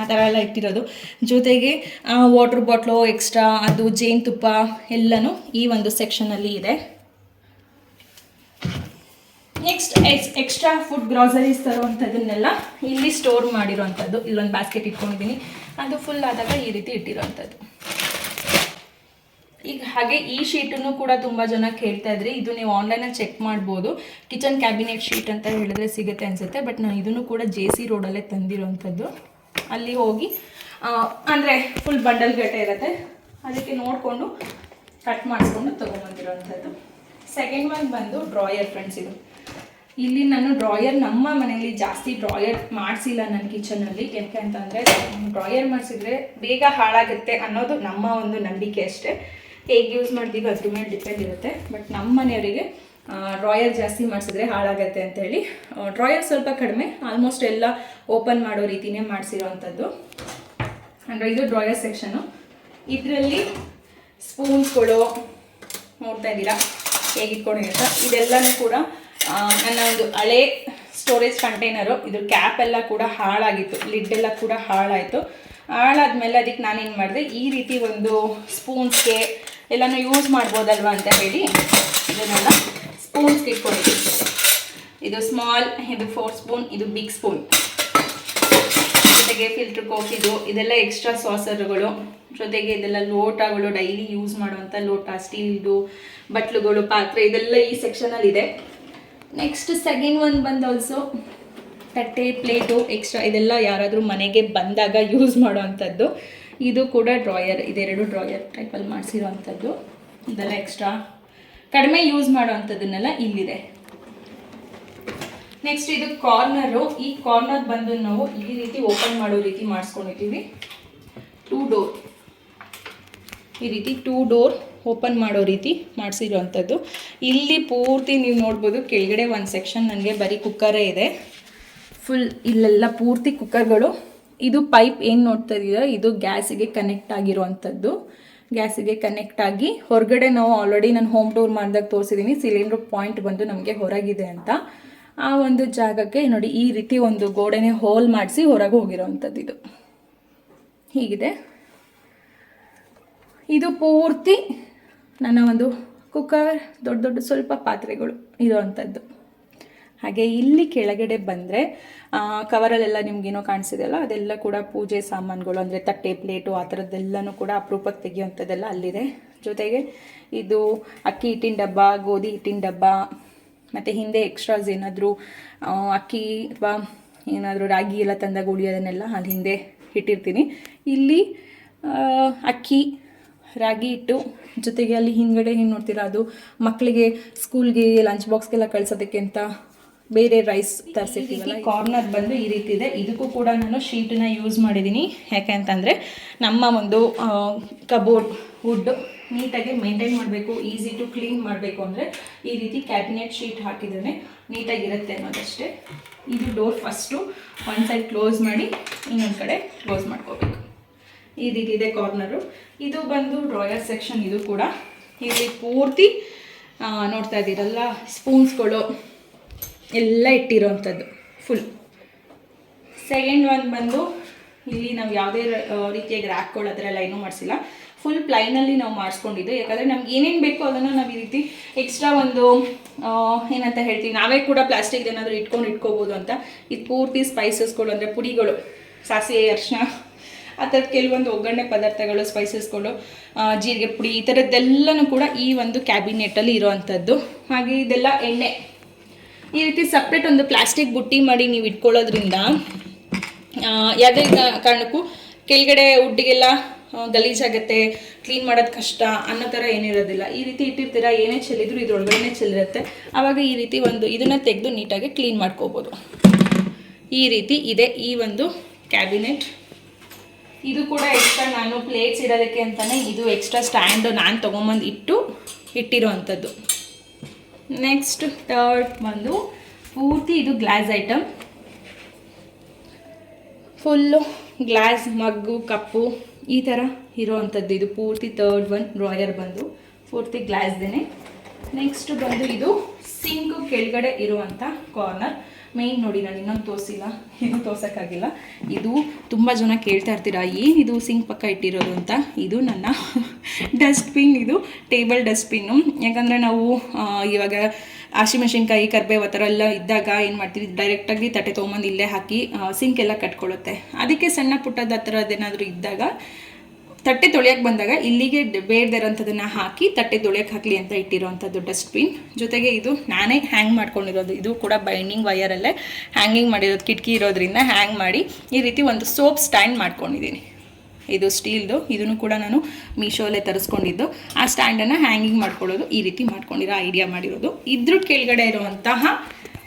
ಆ ಥರ ಎಲ್ಲ ಇಟ್ಟಿರೋದು. ಜೊತೆಗೆ ವಾಟ್ರ್ ಬಾಟ್ಲು ಎಕ್ಸ್ಟ್ರಾ ಅದು ಜೇನುತುಪ್ಪ ಎಲ್ಲನೂ ಈ ಒಂದು ಸೆಕ್ಷನಲ್ಲಿ ಇದೆ. Next ex extra food groceries ತರುವಂಥದ್ದನ್ನೆಲ್ಲ ಇಲ್ಲಿ ಸ್ಟೋರ್ ಮಾಡಿರೋವಂಥದ್ದು. ಇಲ್ಲೊಂದು ಬ್ಯಾಸ್ಕೆಟ್ ಇಟ್ಕೊಂಡಿದ್ದೀನಿ. ಅದು ಫುಲ್ ಆದಾಗ ಈ ರೀತಿ ಇಟ್ಟಿರೋವಂಥದ್ದು. ಈಗ ಹಾಗೆ ಈ ಶೀಟನ್ನು ಕೂಡ ತುಂಬ ಜನ ಕೇಳ್ತಾ ಇದ್ರಿ, ಇದು ನೀವು ಆನ್ಲೈನಲ್ಲಿ ಚೆಕ್ ಮಾಡ್ಬೋದು. ಕಿಚನ್ ಕ್ಯಾಬಿನೆಟ್ ಶೀಟ್ ಅಂತ ಹೇಳಿದ್ರೆ ಸಿಗುತ್ತೆ ಅನಿಸುತ್ತೆ. ಬಟ್ ನಾನು ಇದನ್ನು ಕೂಡ ಜೆ ಸಿ ರೋಡಲ್ಲೇ ತಂದಿರೋವಂಥದ್ದು. ಅಲ್ಲಿ ಹೋಗಿ ಅಂದರೆ ಫುಲ್ ಬಂಡಲ್ ಗಟ್ಟೆ ಇರುತ್ತೆ. ಅದಕ್ಕೆ ನೋಡಿಕೊಂಡು ಕಟ್ ಮಾಡಿಸ್ಕೊಂಡು ತೊಗೊಂಬಂದಿರೋವಂಥದ್ದು. ಸೆಕೆಂಡ್ ಒನ್ ಬಂದು ಡ್ರಾಯರ್ ಫ್ರೆಂಡ್ಸ್ ಇದು. ಇಲ್ಲಿ ನಾನು ಡ್ರಾಯರ್ ನಮ್ಮ ಮನೆಯಲ್ಲಿ ಜಾಸ್ತಿ ಡ್ರಾಯರ್ ಮಾಡಿಸಿಲ್ಲ ನನ್ನ ಕಿಚನಲ್ಲಿ ಯಾಕೆ ಅಂತಂದರೆ, ಡ್ರಾಯರ್ ಮಾಡಿಸಿದ್ರೆ ಬೇಗ ಹಾಳಾಗುತ್ತೆ ಅನ್ನೋದು ನಮ್ಮ ಒಂದು ನಂಬಿಕೆ ಅಷ್ಟೇ. ಹೇಗೆ ಯೂಸ್ ಮಾಡ್ತೀವಿ ಅದ್ರ ಮೇಲೆ ಡಿಪೆಂಡ್ ಇರುತ್ತೆ. ಬಟ್ ನಮ್ಮ ಮನೆಯವರಿಗೆ ಡ್ರಾಯರ್ ಜಾಸ್ತಿ ಮಾಡಿಸಿದ್ರೆ ಹಾಳಾಗತ್ತೆ ಅಂತೇಳಿ. ಡ್ರಾಯರ್ ಸ್ವಲ್ಪ ಕಡಿಮೆ ಆಲ್ಮೋಸ್ಟ್ ಎಲ್ಲ ಓಪನ್ ಮಾಡೋ ರೀತಿನೇ ಮಾಡಿಸಿರೋವಂಥದ್ದು ಅಂದರೆ ಇದು ಡ್ರಾಯರ್ ಸೆಕ್ಷನು ಇದರಲ್ಲಿ ಸ್ಪೂನ್ಸ್ಗಳು ನೋಡ್ತಾ ಇದ್ದೀರಾ? ಹೇಗೆ ಇಟ್ಕೊಂಡಿರುತ್ತೆ ಇದೆಲ್ಲನೂ ಕೂಡ ನನ್ನ ಒಂದು ಹಳೆ ಸ್ಟೋರೇಜ್ ಕಂಟೈನರು ಇದ್ರ ಕ್ಯಾಪ್ ಎಲ್ಲ ಕೂಡ ಹಾಳಾಗಿತ್ತು ಲಿಡ್ ಎಲ್ಲ ಕೂಡ ಹಾಳಾಯಿತು. ಹಾಳಾದ್ಮೇಲೆ ಅದಕ್ಕೆ ನಾನೇನು ಮಾಡಿದೆ, ಈ ರೀತಿ ಒಂದು ಸ್ಪೂನ್ಸ್ಗೆ ಎಲ್ಲನೂ ಯೂಸ್ ಮಾಡ್ಬೋದಲ್ವ ಅಂತ ಹೇಳಿ ಇದನ್ನೆಲ್ಲ ಸ್ಪೂನ್ಸ್ಗೆ ಇಟ್ಕೊಂಡಿದ್ದೀನಿ. ಇದು ಸ್ಮಾಲ್ ಇದು ಫೋರ್ ಸ್ಪೂನ್ ಇದು ಬಿಗ್ ಸ್ಪೂನ್ ಜೊತೆಗೆ ಫಿಲ್ಟರ್ ಕಾಫಿದು ಇದೆಲ್ಲ ಎಕ್ಸ್ಟ್ರಾ ಸಾಸರ್ಗಳು ಜೊತೆಗೆ ಇದೆಲ್ಲ ಲೋಟಗಳು ಡೈಲಿ ಯೂಸ್ ಮಾಡುವಂಥ ಲೋಟ ಸ್ಟೀಲ್ದು ಬಟ್ಲುಗಳು, ಪಾತ್ರೆ, ಇದೆಲ್ಲ ಈ ಸೆಕ್ಷನಲ್ಲಿ ಇದೆ. ನೆಕ್ಸ್ಟ್ ಸೆಕೆಂಡ್ ಒನ್ ಬಂದು ಆಲ್ಸೋ ತಟ್ಟೆ ಪ್ಲೇಟು ಎಕ್ಸ್ಟ್ರಾ ಇದೆಲ್ಲ ಯಾರಾದರೂ ಮನೆಗೆ ಬಂದಾಗ ಯೂಸ್ ಮಾಡೋವಂಥದ್ದು. ಇದು ಕೂಡ ಡ್ರಾಯರ್ ಇದೆರಡು ಡ್ರಾಯರ್ ಟೈಪಲ್ಲಿ ಮಾಡಿಸಿರೋವಂಥದ್ದು. ಇದೆಲ್ಲ ಎಕ್ಸ್ಟ್ರಾ ಕಡಿಮೆ ಯೂಸ್ ಮಾಡೋವಂಥದ್ದನ್ನೆಲ್ಲ ಇಲ್ಲಿದೆ. ನೆಕ್ಸ್ಟ್ ಇದು ಕಾರ್ನರು ಈ ಕಾರ್ನರ್ ಬಂದು ನಾವು ಈ ರೀತಿ ಓಪನ್ ಮಾಡೋ ರೀತಿ ಮಾಡಿಸ್ಕೊಂಡಿದ್ದೀವಿ. ಟೂ ಡೋರ್ ಈ ರೀತಿ ಟೂ ಡೋರ್ ಓಪನ್ ಮಾಡೋ ರೀತಿ ಮಾಡಿಸಿರೋವಂಥದ್ದು. ಇಲ್ಲಿ ಪೂರ್ತಿ ನೀವು ನೋಡ್ಬೋದು, ಕೆಳಗಡೆ ಒಂದು ಸೆಕ್ಷನ್ ನನಗೆ ಬರೀ ಕುಕ್ಕರೇ ಇದೆ. ಫುಲ್ ಇಲ್ಲೆಲ್ಲ ಪೂರ್ತಿ ಕುಕ್ಕರ್ಗಳು ಇದು ಪೈಪ್ ಏನು ನೋಡ್ತಾ ಇದ್ದೀರಾ ಇದು ಗ್ಯಾಸಿಗೆ ಕನೆಕ್ಟ್ ಆಗಿರುವಂಥದ್ದು. ಗ್ಯಾಸಿಗೆ ಕನೆಕ್ಟ್ ಆಗಿ ಹೊರಗಡೆ ನಾವು ಆಲ್ರೆಡಿ ನಾನು ಹೋಮ್ ಟೂರ್ ಮಾಡಿದಾಗ ತೋರಿಸಿದ್ದೀನಿ ಸಿಲಿಂಡ್ರ್ ಪಾಯಿಂಟ್ ಬಂದು ನಮಗೆ ಹೊರಗಿದೆ ಅಂತ. ಆ ಒಂದು ಜಾಗಕ್ಕೆ ನೋಡಿ, ಈ ರೀತಿ ಒಂದು ಗೋಡೆನೆ ಹೋಲ್ ಮಾಡಿಸಿ ಹೊರಗೆ ಹೋಗಿರೋವಂಥದ್ದು ಇದು. ಹೀಗಿದೆ. ಇದು ಪೂರ್ತಿ ನನ್ನ ಒಂದು ಕುಕ್ಕರ್, ದೊಡ್ಡ ದೊಡ್ಡ ಸ್ವಲ್ಪ ಪಾತ್ರೆಗಳು ಇರೋವಂಥದ್ದು ಹಾಗೆ ಇಲ್ಲಿ ಕೆಳಗಡೆ ಬಂದರೆ ಕವರಲ್ಲೆಲ್ಲ ನಿಮ್ಗೇನೋ ಕಾಣಿಸಿದೆಯಲ್ಲ, ಅದೆಲ್ಲ ಕೂಡ ಪೂಜೆ ಸಾಮಾನುಗಳು, ಅಂದರೆ ತಟ್ಟೆ ಪ್ಲೇಟು, ಆ ಥರದ್ದೆಲ್ಲನೂ ಕೂಡ ಅಪರೂಪಕ್ಕೆ ತೆಗೆಯುವಂಥದ್ದೆಲ್ಲ ಅಲ್ಲಿದೆ. ಜೊತೆಗೆ ಇದು ಅಕ್ಕಿ ಹಿಟ್ಟಿನ ಡಬ್ಬ, ಗೋಧಿ ಹಿಟ್ಟಿನ ಡಬ್ಬ, ಮತ್ತು ಹಿಂದೆ ಎಕ್ಸ್ಟ್ರಾಸ್ ಏನಾದರೂ ಅಕ್ಕಿ ಅಥವಾ ಏನಾದರೂ ರಾಗಿ ಎಲ್ಲ ತಂದಾಗ ಉಳಿಯೋದನ್ನೆಲ್ಲ ಅಲ್ಲಿ ಹಿಂದೆ ಇಟ್ಟಿರ್ತೀನಿ. ಇಲ್ಲಿ ಅಕ್ಕಿ ರಾಗಿ ಹಿಟ್ಟು. ಜೊತೆಗೆ ಅಲ್ಲಿ ಹಿಂದ್ಗಡೆ ಏನು ನೋಡ್ತೀರಾ ಅದು? ಮಕ್ಕಳಿಗೆ ಸ್ಕೂಲ್ಗೆ ಲಂಚ್ ಬಾಕ್ಸ್ಗೆಲ್ಲ ಕಳ್ಸೋದಕ್ಕೆ ಅಂತ ಬೇರೆ ರೈಸ್ ತರಿಸಿರ್ತೀವಲ್ಲ ಕಾರ್ನರ್ ಬಂದು ಈ ರೀತಿ ಇದೆ. ಇದಕ್ಕೂ ಕೂಡ ನಾನು ಶೀಟನ್ನ ಯೂಸ್ ಮಾಡಿದ್ದೀನಿ ಯಾಕೆ ಅಂತಂದರೆ ನಮ್ಮ ಒಂದು ಕಬೋರ್ಡ್ ವುಡ್ ನೀಟಾಗಿ ಮೇಂಟೈನ್ ಮಾಡಬೇಕು ಈಸಿ ಟು ಕ್ಲೀನ್ ಮಾಡಬೇಕು ಅಂದರೆ ಈ ರೀತಿ ಕ್ಯಾಬಿನೆಟ್ ಶೀಟ್ ಹಾಕಿದ್ರೆ ನೀಟಾಗಿರುತ್ತೆ ಅನ್ನೋದಷ್ಟೇ. ಇದು ಡೋರ್ ಫಸ್ಟು ಒಂದು ಸೈಡ್ ಕ್ಲೋಸ್ ಮಾಡಿ ಇನ್ನೊಂದು ಕಡೆ ಕ್ಲೋಸ್ ಮಾಡ್ಕೋಬೇಕು. ಈ ರೀತಿ ಇದೆ ಕಾರ್ನರು ಇದು ಬಂದು ಡ್ರಾಯರ್ ಸೆಕ್ಷನ್ ಇದು ಕೂಡ ಇಲ್ಲಿ ಪೂರ್ತಿ ನೋಡ್ತಾ ಇದ್ದೀರಲ್ಲ ಸ್ಪೂನ್ಸ್ಗಳು ಎಲ್ಲ ಇಟ್ಟಿರೋವಂಥದ್ದು ಫುಲ್ ಸೆಕೆಂಡ್ ಒನ್ ಬಂದು ಇಲ್ಲಿ ನಾವು ಯಾವುದೇ ರೀತಿಯಾಗಿ ರ್ಯಾಕ್ಗಳು ಎಲ್ಲ ಏನೂ ಮಾಡಿಸಿಲ್ಲ. ಫುಲ್ ಪ್ಲೈನಲ್ಲಿ ನಾವು ಮಾಡಿಸ್ಕೊಂಡಿದ್ದು. ಯಾಕಂದರೆ ನಮ್ಗೆ ಏನೇನು ಬೇಕೋ ಅದನ್ನು ನಾವು ಈ ರೀತಿ ಎಕ್ಸ್ಟ್ರಾ ಒಂದು ಏನಂತ ಹೇಳ್ತೀವಿ, ನಾವೇ ಕೂಡ ಪ್ಲಾಸ್ಟಿಕ್ ಏನಾದರೂ ಇಟ್ಕೊಂಡು ಇಟ್ಕೋಬೋದು ಅಂತ. ಇದು ಪೂರ್ತಿ ಸ್ಪೈಸಸ್ಗಳು ಅಂದರೆ ಪುಡಿಗಳು, ಸಾಸಿವೆ ಅರಿಶಿನ ಆ ಥರದ ಕೆಲವೊಂದು ಒಗ್ಗರಣೆ ಪದಾರ್ಥಗಳು ಸ್ಪೈಸಸ್ಗಳು ಜೀರಿಗೆ ಪುಡಿ ಈ ಥರದ್ದೆಲ್ಲನೂ ಕೂಡ ಈ ಒಂದು ಕ್ಯಾಬಿನೆಟಲ್ಲಿ ಇರೋವಂಥದ್ದು. ಹಾಗೆ ಇದೆಲ್ಲ ಎಣ್ಣೆ. ಈ ರೀತಿ ಸಪ್ರೇಟ್ ಒಂದು ಪ್ಲಾಸ್ಟಿಕ್ ಬುಟ್ಟಿ ಮಾಡಿ ನೀವು ಇಟ್ಕೊಳ್ಳೋದ್ರಿಂದ ಯಾವುದೇ ಕಾರಣಕ್ಕೂ ಕೆಳಗಡೆ ಉಡ್ಡಿಗೆಲ್ಲ ಗಲೀಜಾಗತ್ತೆ ಕ್ಲೀನ್ ಮಾಡೋದು ಕಷ್ಟ ಅನ್ನೋ ಥರ ಏನಿರೋದಿಲ್ಲ ಈ ರೀತಿ ಇಟ್ಟಿರ್ತೀರ, ಏನೇ ಚೆಲ್ಲಿದ್ರು ಇದ್ರೊಳಗಡೆ ಚೆಲ್ಲಿರುತ್ತೆ ಆವಾಗ ಈ ರೀತಿ ಒಂದು ಇದನ್ನು ತೆಗೆದು ನೀಟಾಗಿ ಕ್ಲೀನ್ ಮಾಡ್ಕೋಬೋದು. ಈ ರೀತಿ ಇದೆ ಈ ಒಂದು ಕ್ಯಾಬಿನೆಟ್ ಇದು ಕೂಡ ಎಕ್ಸ್ಟ್ರಾ ನಾನು ಪ್ಲೇಟ್ಸ್ ಇಡೋದಕ್ಕೆ ಅಂತಲೇ ಇದು ಎಕ್ಸ್ಟ್ರಾ ಸ್ಟ್ಯಾಂಡು ನಾನು ತೊಗೊಂಬಂದು ಇಟ್ಟು ಇಟ್ಟಿರೋವಂಥದ್ದು ನೆಕ್ಸ್ಟ್ ಥರ್ಡ್ ಬಂದು ಪೂರ್ತಿ ಇದು ಗ್ಲಾಸ್ ಐಟಮ್ ಫುಲ್ಲು ಗ್ಲಾಸ್ ಮಗ್ಗು ಕಪ್ಪು ಈ ಥರ ಇರೋವಂಥದ್ದು ಇದು ಪೂರ್ತಿ ಥರ್ಡ್ ಒನ್ ಡ್ರಾಯರ್ ಬಂದು ಪೂರ್ತಿ ಗ್ಲಾಸ್ದೇನೆ ನೆಕ್ಸ್ಟ್ ಬಂದು ಇದು ಸಿಂಕು ಕೆಳಗಡೆ ಇರುವಂಥ ಕಾರ್ನರ್ ಮೇಯ್ನ್ ನೋಡಿ, ನಾನು ಇನ್ನೊಂದು ತೋರಿಸಿಲ್ಲ. ಇದು ತೋರ್ಸೋಕ್ಕಾಗಿಲ್ಲ. ಇದು ತುಂಬ ಜನ ಕೇಳ್ತಾ ಇರ್ತೀರಾ ಏನಿದು ಸಿಂಕ್ ಪಕ್ಕ ಇಟ್ಟಿರೋದು ಅಂತ? ಇದು ನನ್ನ ಡಸ್ಟ್ಬಿನ್, ಇದು ಟೇಬಲ್ ಡಸ್ಟ್ಬಿನ್ನು ಯಾಕಂದರೆ ನಾವು ಇವಾಗ ಹಸಿಮೆಣಸಿನ್ಕಾಯಿ ಕರ್ಬೇವು ಆ ಥರ ಎಲ್ಲ ಇದ್ದಾಗ ಏನು ಮಾಡ್ತೀವಿ ಡೈರೆಕ್ಟಾಗಿ ತಟ್ಟೆ ತೊಗೊಂಬಂದು ಇಲ್ಲೇ ಹಾಕಿ ಸಿಂಕ್ ಎಲ್ಲ ಕಟ್ಕೊಳ್ಳುತ್ತೆ. ಅದಕ್ಕೆ ಸಣ್ಣ ಪುಟ್ಟದ ಥರದ್ದೇನಾದರೂ ಇದ್ದಾಗ ತಟ್ಟೆ ತೊಳೆಯಕ್ಕೆ ಬಂದಾಗ ಇಲ್ಲಿಗೆ ಬೇಡದೇ ಇರೋಂಥದ್ದನ್ನು ಹಾಕಿ ತಟ್ಟೆ ತೊಳೆಯಕ್ಕೆ ಹಾಕಲಿ ಅಂತ ಇಟ್ಟಿರೋವಂಥದ್ದು ಡಸ್ಟ್ಬಿನ್. ಜೊತೆಗೆ ಇದು ನಾನೇ ಹ್ಯಾಂಗ್ ಮಾಡ್ಕೊಂಡಿರೋದು. ಇದು ಕೂಡ ಬೈಂಡಿಂಗ್ ವಯರಲ್ಲೇ ಹ್ಯಾಂಗಿಂಗ್ ಮಾಡಿರೋದು. ಕಿಟಕಿ ಇರೋದ್ರಿಂದ ಹ್ಯಾಂಗ್ ಮಾಡಿ ಈ ರೀತಿ ಒಂದು ಸೋಪ್ ಸ್ಟ್ಯಾಂಡ್ ಮಾಡ್ಕೊಂಡಿದ್ದೀನಿ. ಇದು ಸ್ಟೀಲ್ದು. ಇದನ್ನು ಕೂಡ ನಾನು ಮೀಶೋಲ್ಲೇ ತರಿಸ್ಕೊಂಡಿದ್ದು. ಆ ಸ್ಟ್ಯಾಂಡನ್ನು ಹ್ಯಾಂಗಿಂಗ್ ಮಾಡ್ಕೊಳ್ಳೋದು. ಈ ರೀತಿ ಮಾಡ್ಕೊಂಡಿರೋ ಐಡಿಯಾ ಮಾಡಿರೋದು. ಇದ್ರ ಕೆಳಗಡೆ ಇರುವಂತಹ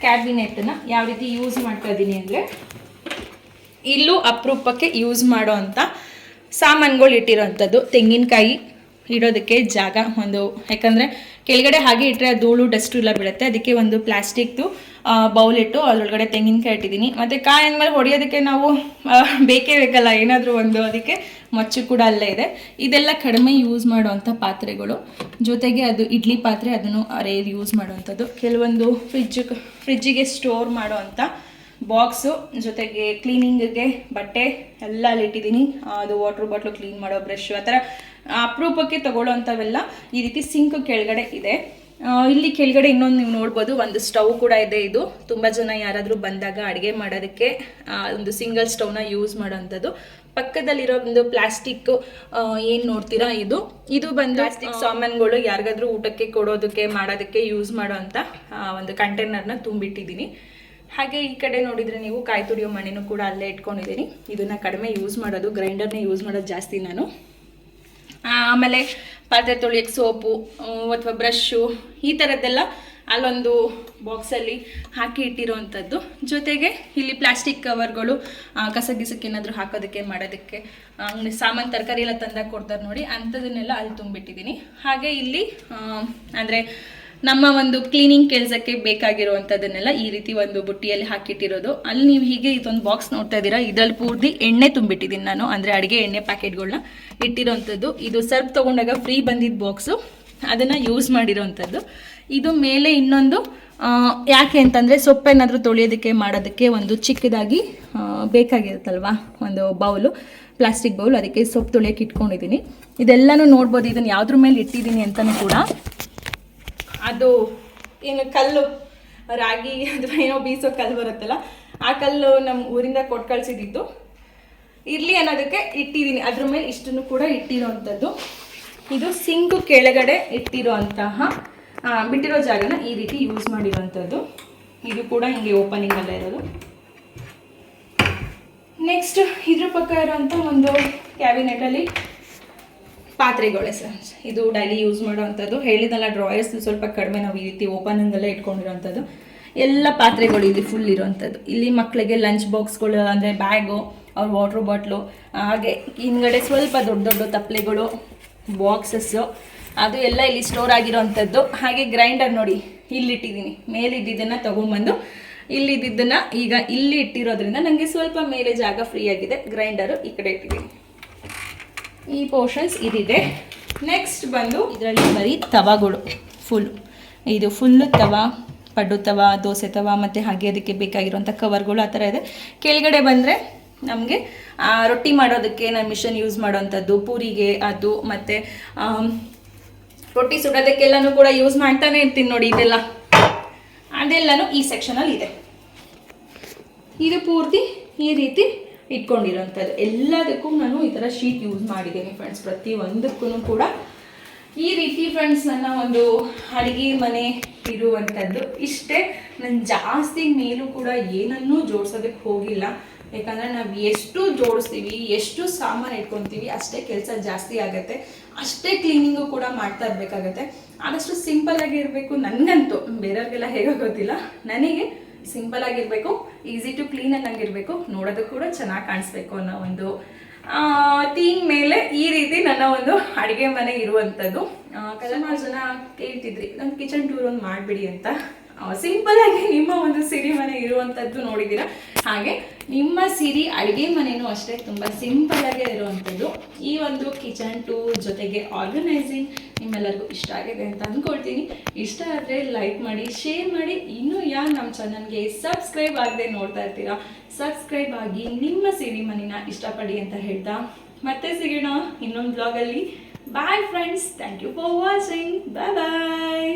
ಕ್ಯಾಬಿನೆಟನ್ನು ಯಾವ ರೀತಿ ಯೂಸ್ ಮಾಡ್ತಾ ಇದ್ದೀನಿ ಅಂದರೆ ಇಲ್ಲೂ ಅಪರೂಪಕ್ಕೆ ಯೂಸ್ ಮಾಡೋ ಅಂಥ ಸಾಮಾನುಗಳು ಇಟ್ಟಿರೋವಂಥದ್ದು ತೆಂಗಿನಕಾಯಿ ಇಡೋದಕ್ಕೆ ಜಾಗ ಒಂದು, ಯಾಕಂದರೆ ಕೆಳಗಡೆ ಹಾಗೆ ಇಟ್ಟರೆ ಧೂಳು, ಡಸ್ಟು ಎಲ್ಲ ಬೀಳುತ್ತೆ. ಅದಕ್ಕೆ ಒಂದು ಪ್ಲಾಸ್ಟಿಕ್ದು ಬೌಲ್ ಇಟ್ಟು ಅದರೊಳಗಡೆ ತೆಂಗಿನಕಾಯಿ ಇಟ್ಟಿದ್ದೀನಿ. ಮತ್ತು ಕಾಯಿ ಅಂದಮೇಲೆ ಹೊಡೆಯೋದಕ್ಕೆ ನಾವು ಬೇಕೇ ಬೇಕಲ್ಲ, ಏನಾದರೂ ಒಂದು ಅದಕ್ಕೆ ಮಚ್ಚು ಕೂಡ ಅಲ್ಲೇ ಇದೆ. ಇದೆಲ್ಲ ಕಡಿಮೆ ಯೂಸ್ ಮಾಡುವಂಥ ಪಾತ್ರೆಗಳು. ಜೊತೆಗೆ ಅದು ಇಡ್ಲಿ ಪಾತ್ರೆ ಅದನ್ನು ಅರೇ ಯೂಸ್ ಮಾಡುವಂಥದ್ದು. ಕೆಲವೊಂದು ಫ್ರಿಜ್ ಫ್ರಿಜ್ಜಿಗೆ ಸ್ಟೋರ್ ಮಾಡುವಂಥ ಬಾಕ್ಸು ಜೊತೆಗೆ ಕ್ಲೀನಿಂಗಿಗೆ ಬಟ್ಟೆ ಎಲ್ಲ ಅಲ್ಲಿ ಇಟ್ಟಿದ್ದೀನಿ. ಆ, ಅದು ವಾಟ್ರ್ ಬಾಟ್ಲು ಕ್ಲೀನ್ ಮಾಡೋ ಬ್ರಷ್ ಆ ಥರ ಅಪರೂಪಕ್ಕೆ ತಗೊಳ್ಳೋ ಅಂಥವೆಲ್ಲ ಈ ರೀತಿ ಸಿಂಕ್ ಕೆಳಗಡೆ ಇದೆ. ಇಲ್ಲಿ ಕೆಳಗಡೆ ಇನ್ನೊಂದು ನೀವು ನೋಡ್ಬೋದು ಒಂದು ಸ್ಟವ್ ಕೂಡ ಇದೆ ಇದು. ತುಂಬ ಜನ ಯಾರಾದರೂ ಬಂದಾಗ ಅಡುಗೆ ಮಾಡೋದಕ್ಕೆ ಒಂದು ಸಿಂಗಲ್ ಸ್ಟವ್ನ ಯೂಸ್ ಮಾಡೋವಂಥದ್ದು ಪಕ್ಕದಲ್ಲಿರೋ ಒಂದು ಪ್ಲಾಸ್ಟಿಕ್ ಏನು ನೋಡ್ತೀರಾ ಇದು? ಇದು ಬಂದು ಪ್ಲಾಸ್ಟಿಕ್ ಸಾಮಾನುಗಳು ಯಾರಿಗಾದ್ರೂ ಊಟಕ್ಕೆ ಕೊಡೋದಕ್ಕೆ ಮಾಡೋದಕ್ಕೆ ಯೂಸ್ ಮಾಡೋ ಅಂತ ಒಂದು ಕಂಟೈನರ್ನ ತುಂಬಿಟ್ಟಿದ್ದೀನಿ. ಹಾಗೆ ಈ ಕಡೆ ನೋಡಿದರೆ ನೀವು ಕಾಯಿ ತುರಿಯೋ ಮಣ್ಣಿನೂ ಕೂಡ ಅಲ್ಲೇ ಇಟ್ಕೊಂಡಿದ್ದೀನಿ. ಇದನ್ನು ಕಡಿಮೆ ಯೂಸ್ ಮಾಡೋದು ಗ್ರೈಂಡರ್ನೇ ಯೂಸ್ ಮಾಡೋದು ಜಾಸ್ತಿ ನಾನು. ಆಮೇಲೆ ಪಾತ್ರೆ ತೊಳಿಯೋಕ್ಕೆ ಸೋಪು ಅಥವಾ ಬ್ರಷ್ಷು ಈ ಥರದ್ದೆಲ್ಲ ಅಲ್ಲೊಂದು ಬಾಕ್ಸಲ್ಲಿ ಹಾಕಿ ಇಟ್ಟಿರೋವಂಥದ್ದು ಜೊತೆಗೆ ಇಲ್ಲಿ ಪ್ಲಾಸ್ಟಿಕ್ ಕವರ್ಗಳು ಕಸ ಗಿಸಕ್ಕೆ ಏನಾದರೂ ಹಾಕೋದಕ್ಕೆ, ಮಾಡೋದಕ್ಕೆ ಸಾಮಾನು ತರಕಾರಿ ಎಲ್ಲ ತಂದಾಗ ಕೊಡ್ತಾರೆ ನೋಡಿ, ಅಂಥದನ್ನೆಲ್ಲ ಅಲ್ಲಿ ತುಂಬಿಟ್ಟಿದ್ದೀನಿ. ಹಾಗೆ ಇಲ್ಲಿ ಅಂದರೆ ನಮ್ಮ ಒಂದು ಕ್ಲೀನಿಂಗ್ ಕೆಲಸಕ್ಕೆ ಬೇಕಾಗಿರುವಂಥದ್ದನ್ನೆಲ್ಲ ಈ ರೀತಿ ಒಂದು ಬುಟ್ಟಿಯಲ್ಲಿ ಹಾಕಿಟ್ಟಿರೋದು. ಅಲ್ಲಿ ನೀವು ಹೀಗೆ ಇದೊಂದು ಬಾಕ್ಸ್ ನೋಡ್ತಾ ಇದ್ದೀರಾ? ಇದರಲ್ಲಿ ಪೂರ್ತಿ ಎಣ್ಣೆ ತುಂಬಿಟ್ಟಿದ್ದೀನಿ ನಾನು. ಅಂದರೆ ಅಡುಗೆ ಎಣ್ಣೆ ಪ್ಯಾಕೆಟ್ಗಳನ್ನ ಇಟ್ಟಿರೋವಂಥದ್ದು ಇದು ಸರ್ಫ್ ತೊಗೊಂಡಾಗ ಫ್ರೀ ಬಂದಿದ್ದ ಬಾಕ್ಸು ಅದನ್ನು ಯೂಸ್ ಮಾಡಿರೋವಂಥದ್ದು ಇದು ಮೇಲೆ ಇನ್ನೊಂದು ಯಾಕೆ ಅಂತಂದರೆ ಸೊಪ್ಪೇನಾದರೂ ತೊಳೆಯೋದಕ್ಕೆ ಮಾಡೋದಕ್ಕೆ ಒಂದು ಚಿಕ್ಕದಾಗಿ ಬೇಕಾಗಿರುತ್ತಲ್ವಾ? ಒಂದು ಬೌಲು ಪ್ಲಾಸ್ಟಿಕ್ ಬೌಲ್. ಅದಕ್ಕೆ ಸೊಪ್ಪು ತೊಳೆಯೋಕೆ ಇಟ್ಕೊಂಡಿದ್ದೀನಿ. ಇದೆಲ್ಲನೂ ನೋಡ್ಬೋದು. ಇದನ್ನು ಯಾವುದ್ರ ಮೇಲೆ ಇಟ್ಟಿದ್ದೀನಿ ಅಂತಲೂ ಕೂಡ ಅದು ಏನು ಕಲ್ಲು ರಾಗಿ ಅಥವಾ ಏನೋ ಬೀಸೋ ಕಲ್ಲು ಬರುತ್ತಲ್ಲ ಆ ಕಲ್ಲು ನಮ್ಮ ಊರಿಂದ ಕೊಟ್ಟು ಕಳಿಸಿದ್ದು ಇರಲಿ ಅನ್ನೋದಕ್ಕೆ ಇಟ್ಟಿದ್ದೀನಿ ಅದ್ರ ಮೇಲೆ ಇಷ್ಟನ್ನು ಕೂಡ ಇಟ್ಟಿರೋವಂಥದ್ದು ಇದು ಸಿಂಕು ಕೆಳಗಡೆ ಇಟ್ಟಿರೋಂತಹ ಆ, ಬಿಟ್ಟಿರೋ ಜಾಗನ ಈ ರೀತಿ ಯೂಸ್ ಮಾಡಿರೋವಂಥದ್ದು ಇದು ಕೂಡ ಹಿಂಗೆ ಓಪನಿಂಗ್ ಅಲ್ಲೇ ಇರೋದು. ನೆಕ್ಸ್ಟ್ ಇದ್ರ ಪಕ್ಕ ಇರುವಂತ ಒಂದು ಕ್ಯಾಬಿನೆಟಲ್ಲಿ ಪಾತ್ರೆಗಳೇ ಸರ್ ಇದು ಡೈಲಿ ಯೂಸ್ ಮಾಡೋವಂಥದ್ದು. ಹೇಳಿದಲ್ಲ ಡ್ರಾಯರ್ಸ್ ಸ್ವಲ್ಪ ಕಡಿಮೆ ನಾವು ಈ ರೀತಿ ಓಪನಿಂಗಲ್ಲೇ ಇಟ್ಕೊಂಡಿರೋವಂಥದ್ದು. ಎಲ್ಲ ಪಾತ್ರೆಗಳು ಇಲ್ಲಿ ಫುಲ್ ಇರೋವಂಥದ್ದು. ಇಲ್ಲಿ ಮಕ್ಕಳಿಗೆ ಲಂಚ್ ಬಾಕ್ಸ್ಗಳು ಅಂದರೆ ಬ್ಯಾಗು ಅವ್ರ ವಾಟ್ರ್ ಬಾಟ್ಲು ಹಾಗೆ ಹಿಂದ್ಗಡೆ ಸ್ವಲ್ಪ ದೊಡ್ಡ ದೊಡ್ಡ ತಪ್ಪಲೆಗಳು ಬಾಕ್ಸಸ್ಸು ಅದು ಎಲ್ಲ ಇಲ್ಲಿ ಸ್ಟೋರ್ ಆಗಿರೋವಂಥದ್ದು. ಹಾಗೆ ಗ್ರೈಂಡರ್ ನೋಡಿ, ಇಲ್ಲಿಟ್ಟಿದ್ದೀನಿ. ಮೇಲಿದ್ದನ್ನು ತೊಗೊಂಬಂದು ಇಲ್ಲಿದ್ದನ್ನು ಈಗ ಇಲ್ಲಿ ಇಟ್ಟಿರೋದ್ರಿಂದ ನನಗೆ ಸ್ವಲ್ಪ ಮೇಲೆ ಜಾಗ ಫ್ರೀ ಆಗಿದೆ. ಗ್ರೈಂಡರು ಈ ಕಡೆ ಇಟ್ಟಿದ್ದೀನಿ. ಈ ಪೋರ್ಷನ್ಸ್ ಇದಿದೆ. ನೆಕ್ಸ್ಟ್ ಬಂದು ಇದರಲ್ಲಿ ಬರೀ ತವಾಗಳು ಫುಲ್ ಇದು ಫುಲ್ಲು ತವಾ, ಪಡ್ಡು ತವ, ದೋಸೆ ತವ, ಮತ್ತು ಹಾಗೆ ಅದಕ್ಕೆ ಬೇಕಾಗಿರುವಂಥ ಕವರ್ಗಳು ಆ ಥರ ಇದೆ. ಕೆಳಗಡೆ ಬಂದರೆ ನಮಗೆ ರೊಟ್ಟಿ ಮಾಡೋದಕ್ಕೆ ನಾನು ಮಿಷನ್ ಯೂಸ್ ಮಾಡೋವಂಥದ್ದು, ಪೂರಿಗೆ ಅದು, ಮತ್ತು ರೊಟ್ಟಿ ಸುಡೋದಕ್ಕೆಲ್ಲನೂ ಕೂಡ ಯೂಸ್ ಮಾಡ್ತಾನೆ ಇರ್ತೀನಿ ನೋಡಿ ಇದೆಲ್ಲ. ಅದೆಲ್ಲನೂ ಈ ಸೆಕ್ಷನಲ್ಲಿ ಇದೆ. ಇದು ಪೂರ್ತಿ ಈ ರೀತಿ ಇಟ್ಕೊಂಡಿರೋಂಥದ್ದು ಎಲ್ಲದಕ್ಕೂ ನಾನು ಈ ಥರ ಶೀಟ್ ಯೂಸ್ ಮಾಡಿದ್ದೀನಿ ಫ್ರೆಂಡ್ಸ್ ಪ್ರತಿಯೊಂದಕ್ಕೂ ಕೂಡ ಈ ರೀತಿ ಫ್ರೆಂಡ್ಸ್ ನನ್ನ ಒಂದು ಅಡುಗೆ ಮನೆ ಇರುವಂಥದ್ದು. ಇಷ್ಟೇ ನಾನು ಜಾಸ್ತಿ ಮೇಲೂ ಕೂಡ ಏನನ್ನೂ ಜೋಡಿಸೋದಕ್ಕೆ ಹೋಗಿಲ್ಲ. ಯಾಕಂದರೆ ನಾವು ಎಷ್ಟು ಜೋಡಿಸ್ತೀವಿ, ಎಷ್ಟು ಸಾಮಾನು ಇಟ್ಕೊತೀವಿ, ಅಷ್ಟೇ ಕೆಲಸ ಜಾಸ್ತಿ ಆಗುತ್ತೆ. ಅಷ್ಟೇ ಕ್ಲೀನಿಂಗು ಕೂಡ ಮಾಡ್ತಾ ಇರಬೇಕಾಗತ್ತೆ. ಆದಷ್ಟು ಸಿಂಪಲ್ ಆಗಿ ಇರಬೇಕು ನನಗಂತೂ. ಬೇರೆಯವ್ರಿಗೆಲ್ಲ ಹೇಗೋ ಗೊತ್ತಿಲ್ಲ. ನನಗೆ ಸಿಂಪಲ್ ಆಗಿರ್ಬೇಕು ಈಸಿ ಟು ಕ್ಲೀನ್ ಆಗಿರಬೇಕು. ನೋಡೋದು ಕೂಡ ಚೆನ್ನಾಗಿ ಕಾಣಿಸ್ಬೇಕು ಅನ್ನೋ ಒಂದು ಥೀಮ್ ಮೇಲೆ ಈ ರೀತಿ ನನ್ನ ಒಂದು ಅಡುಗೆ ಮನೆ ಇರುವಂಥದ್ದು. ಕೆಲವಾರು ಜನ ಕೇಳ್ತಿದ್ರಿ ನನ್ನ ಕಿಚನ್ ಟೂರ್ ಒಂದು ಮಾಡಿಬಿಡಿ ಅಂತ. ಸಿಂಪಲ್ ಆಗಿ ನಿಮ್ಮ ಒಂದು ಸಿರಿ ಮನೆ ಇರುವಂಥದ್ದು ನೋಡಿದ್ದೀರಾ? ಹಾಗೆ ನಿಮ್ಮ ಸಿರಿ ಅಡುಗೆ ಮನೆಯೂ ಅಷ್ಟೇ ತುಂಬ ಆಗಿ ಇರುವಂಥದ್ದು. ಈ ಒಂದು ಕಿಚನ್ ಟೂ ಜೊತೆಗೆ ಆರ್ಗನೈಸಿಂಗ್ ನಿಮ್ಮೆಲ್ಲರಿಗೂ ಇಷ್ಟ ಆಗಿದೆ ಅಂತ ಅಂದ್ಕೊಳ್ತೀನಿ ಇಷ್ಟ ಆದರೆ ಲೈಕ್ ಮಾಡಿ ಶೇರ್ ಮಾಡಿ. ಇನ್ನೂ ಯಾರು ನಮ್ಮ ಚಾನಲ್ಗೆ ಸಬ್ಸ್ಕ್ರೈಬ್ ಆಗದೆ ನೋಡ್ತಾ ಇರ್ತೀರಾ ಸಬ್ಸ್ಕ್ರೈಬ್ ಆಗಿ ನಿಮ್ಮ ಸಿರಿ ಮನೆನ ಇಷ್ಟಪಡಿ ಅಂತ ಹೇಳ್ತಾ ಮತ್ತೆ ಸಿಗೋಣ ಇನ್ನೊಂದು ಬ್ಲಾಗಲ್ಲಿ bye friends thank you for watching bye bye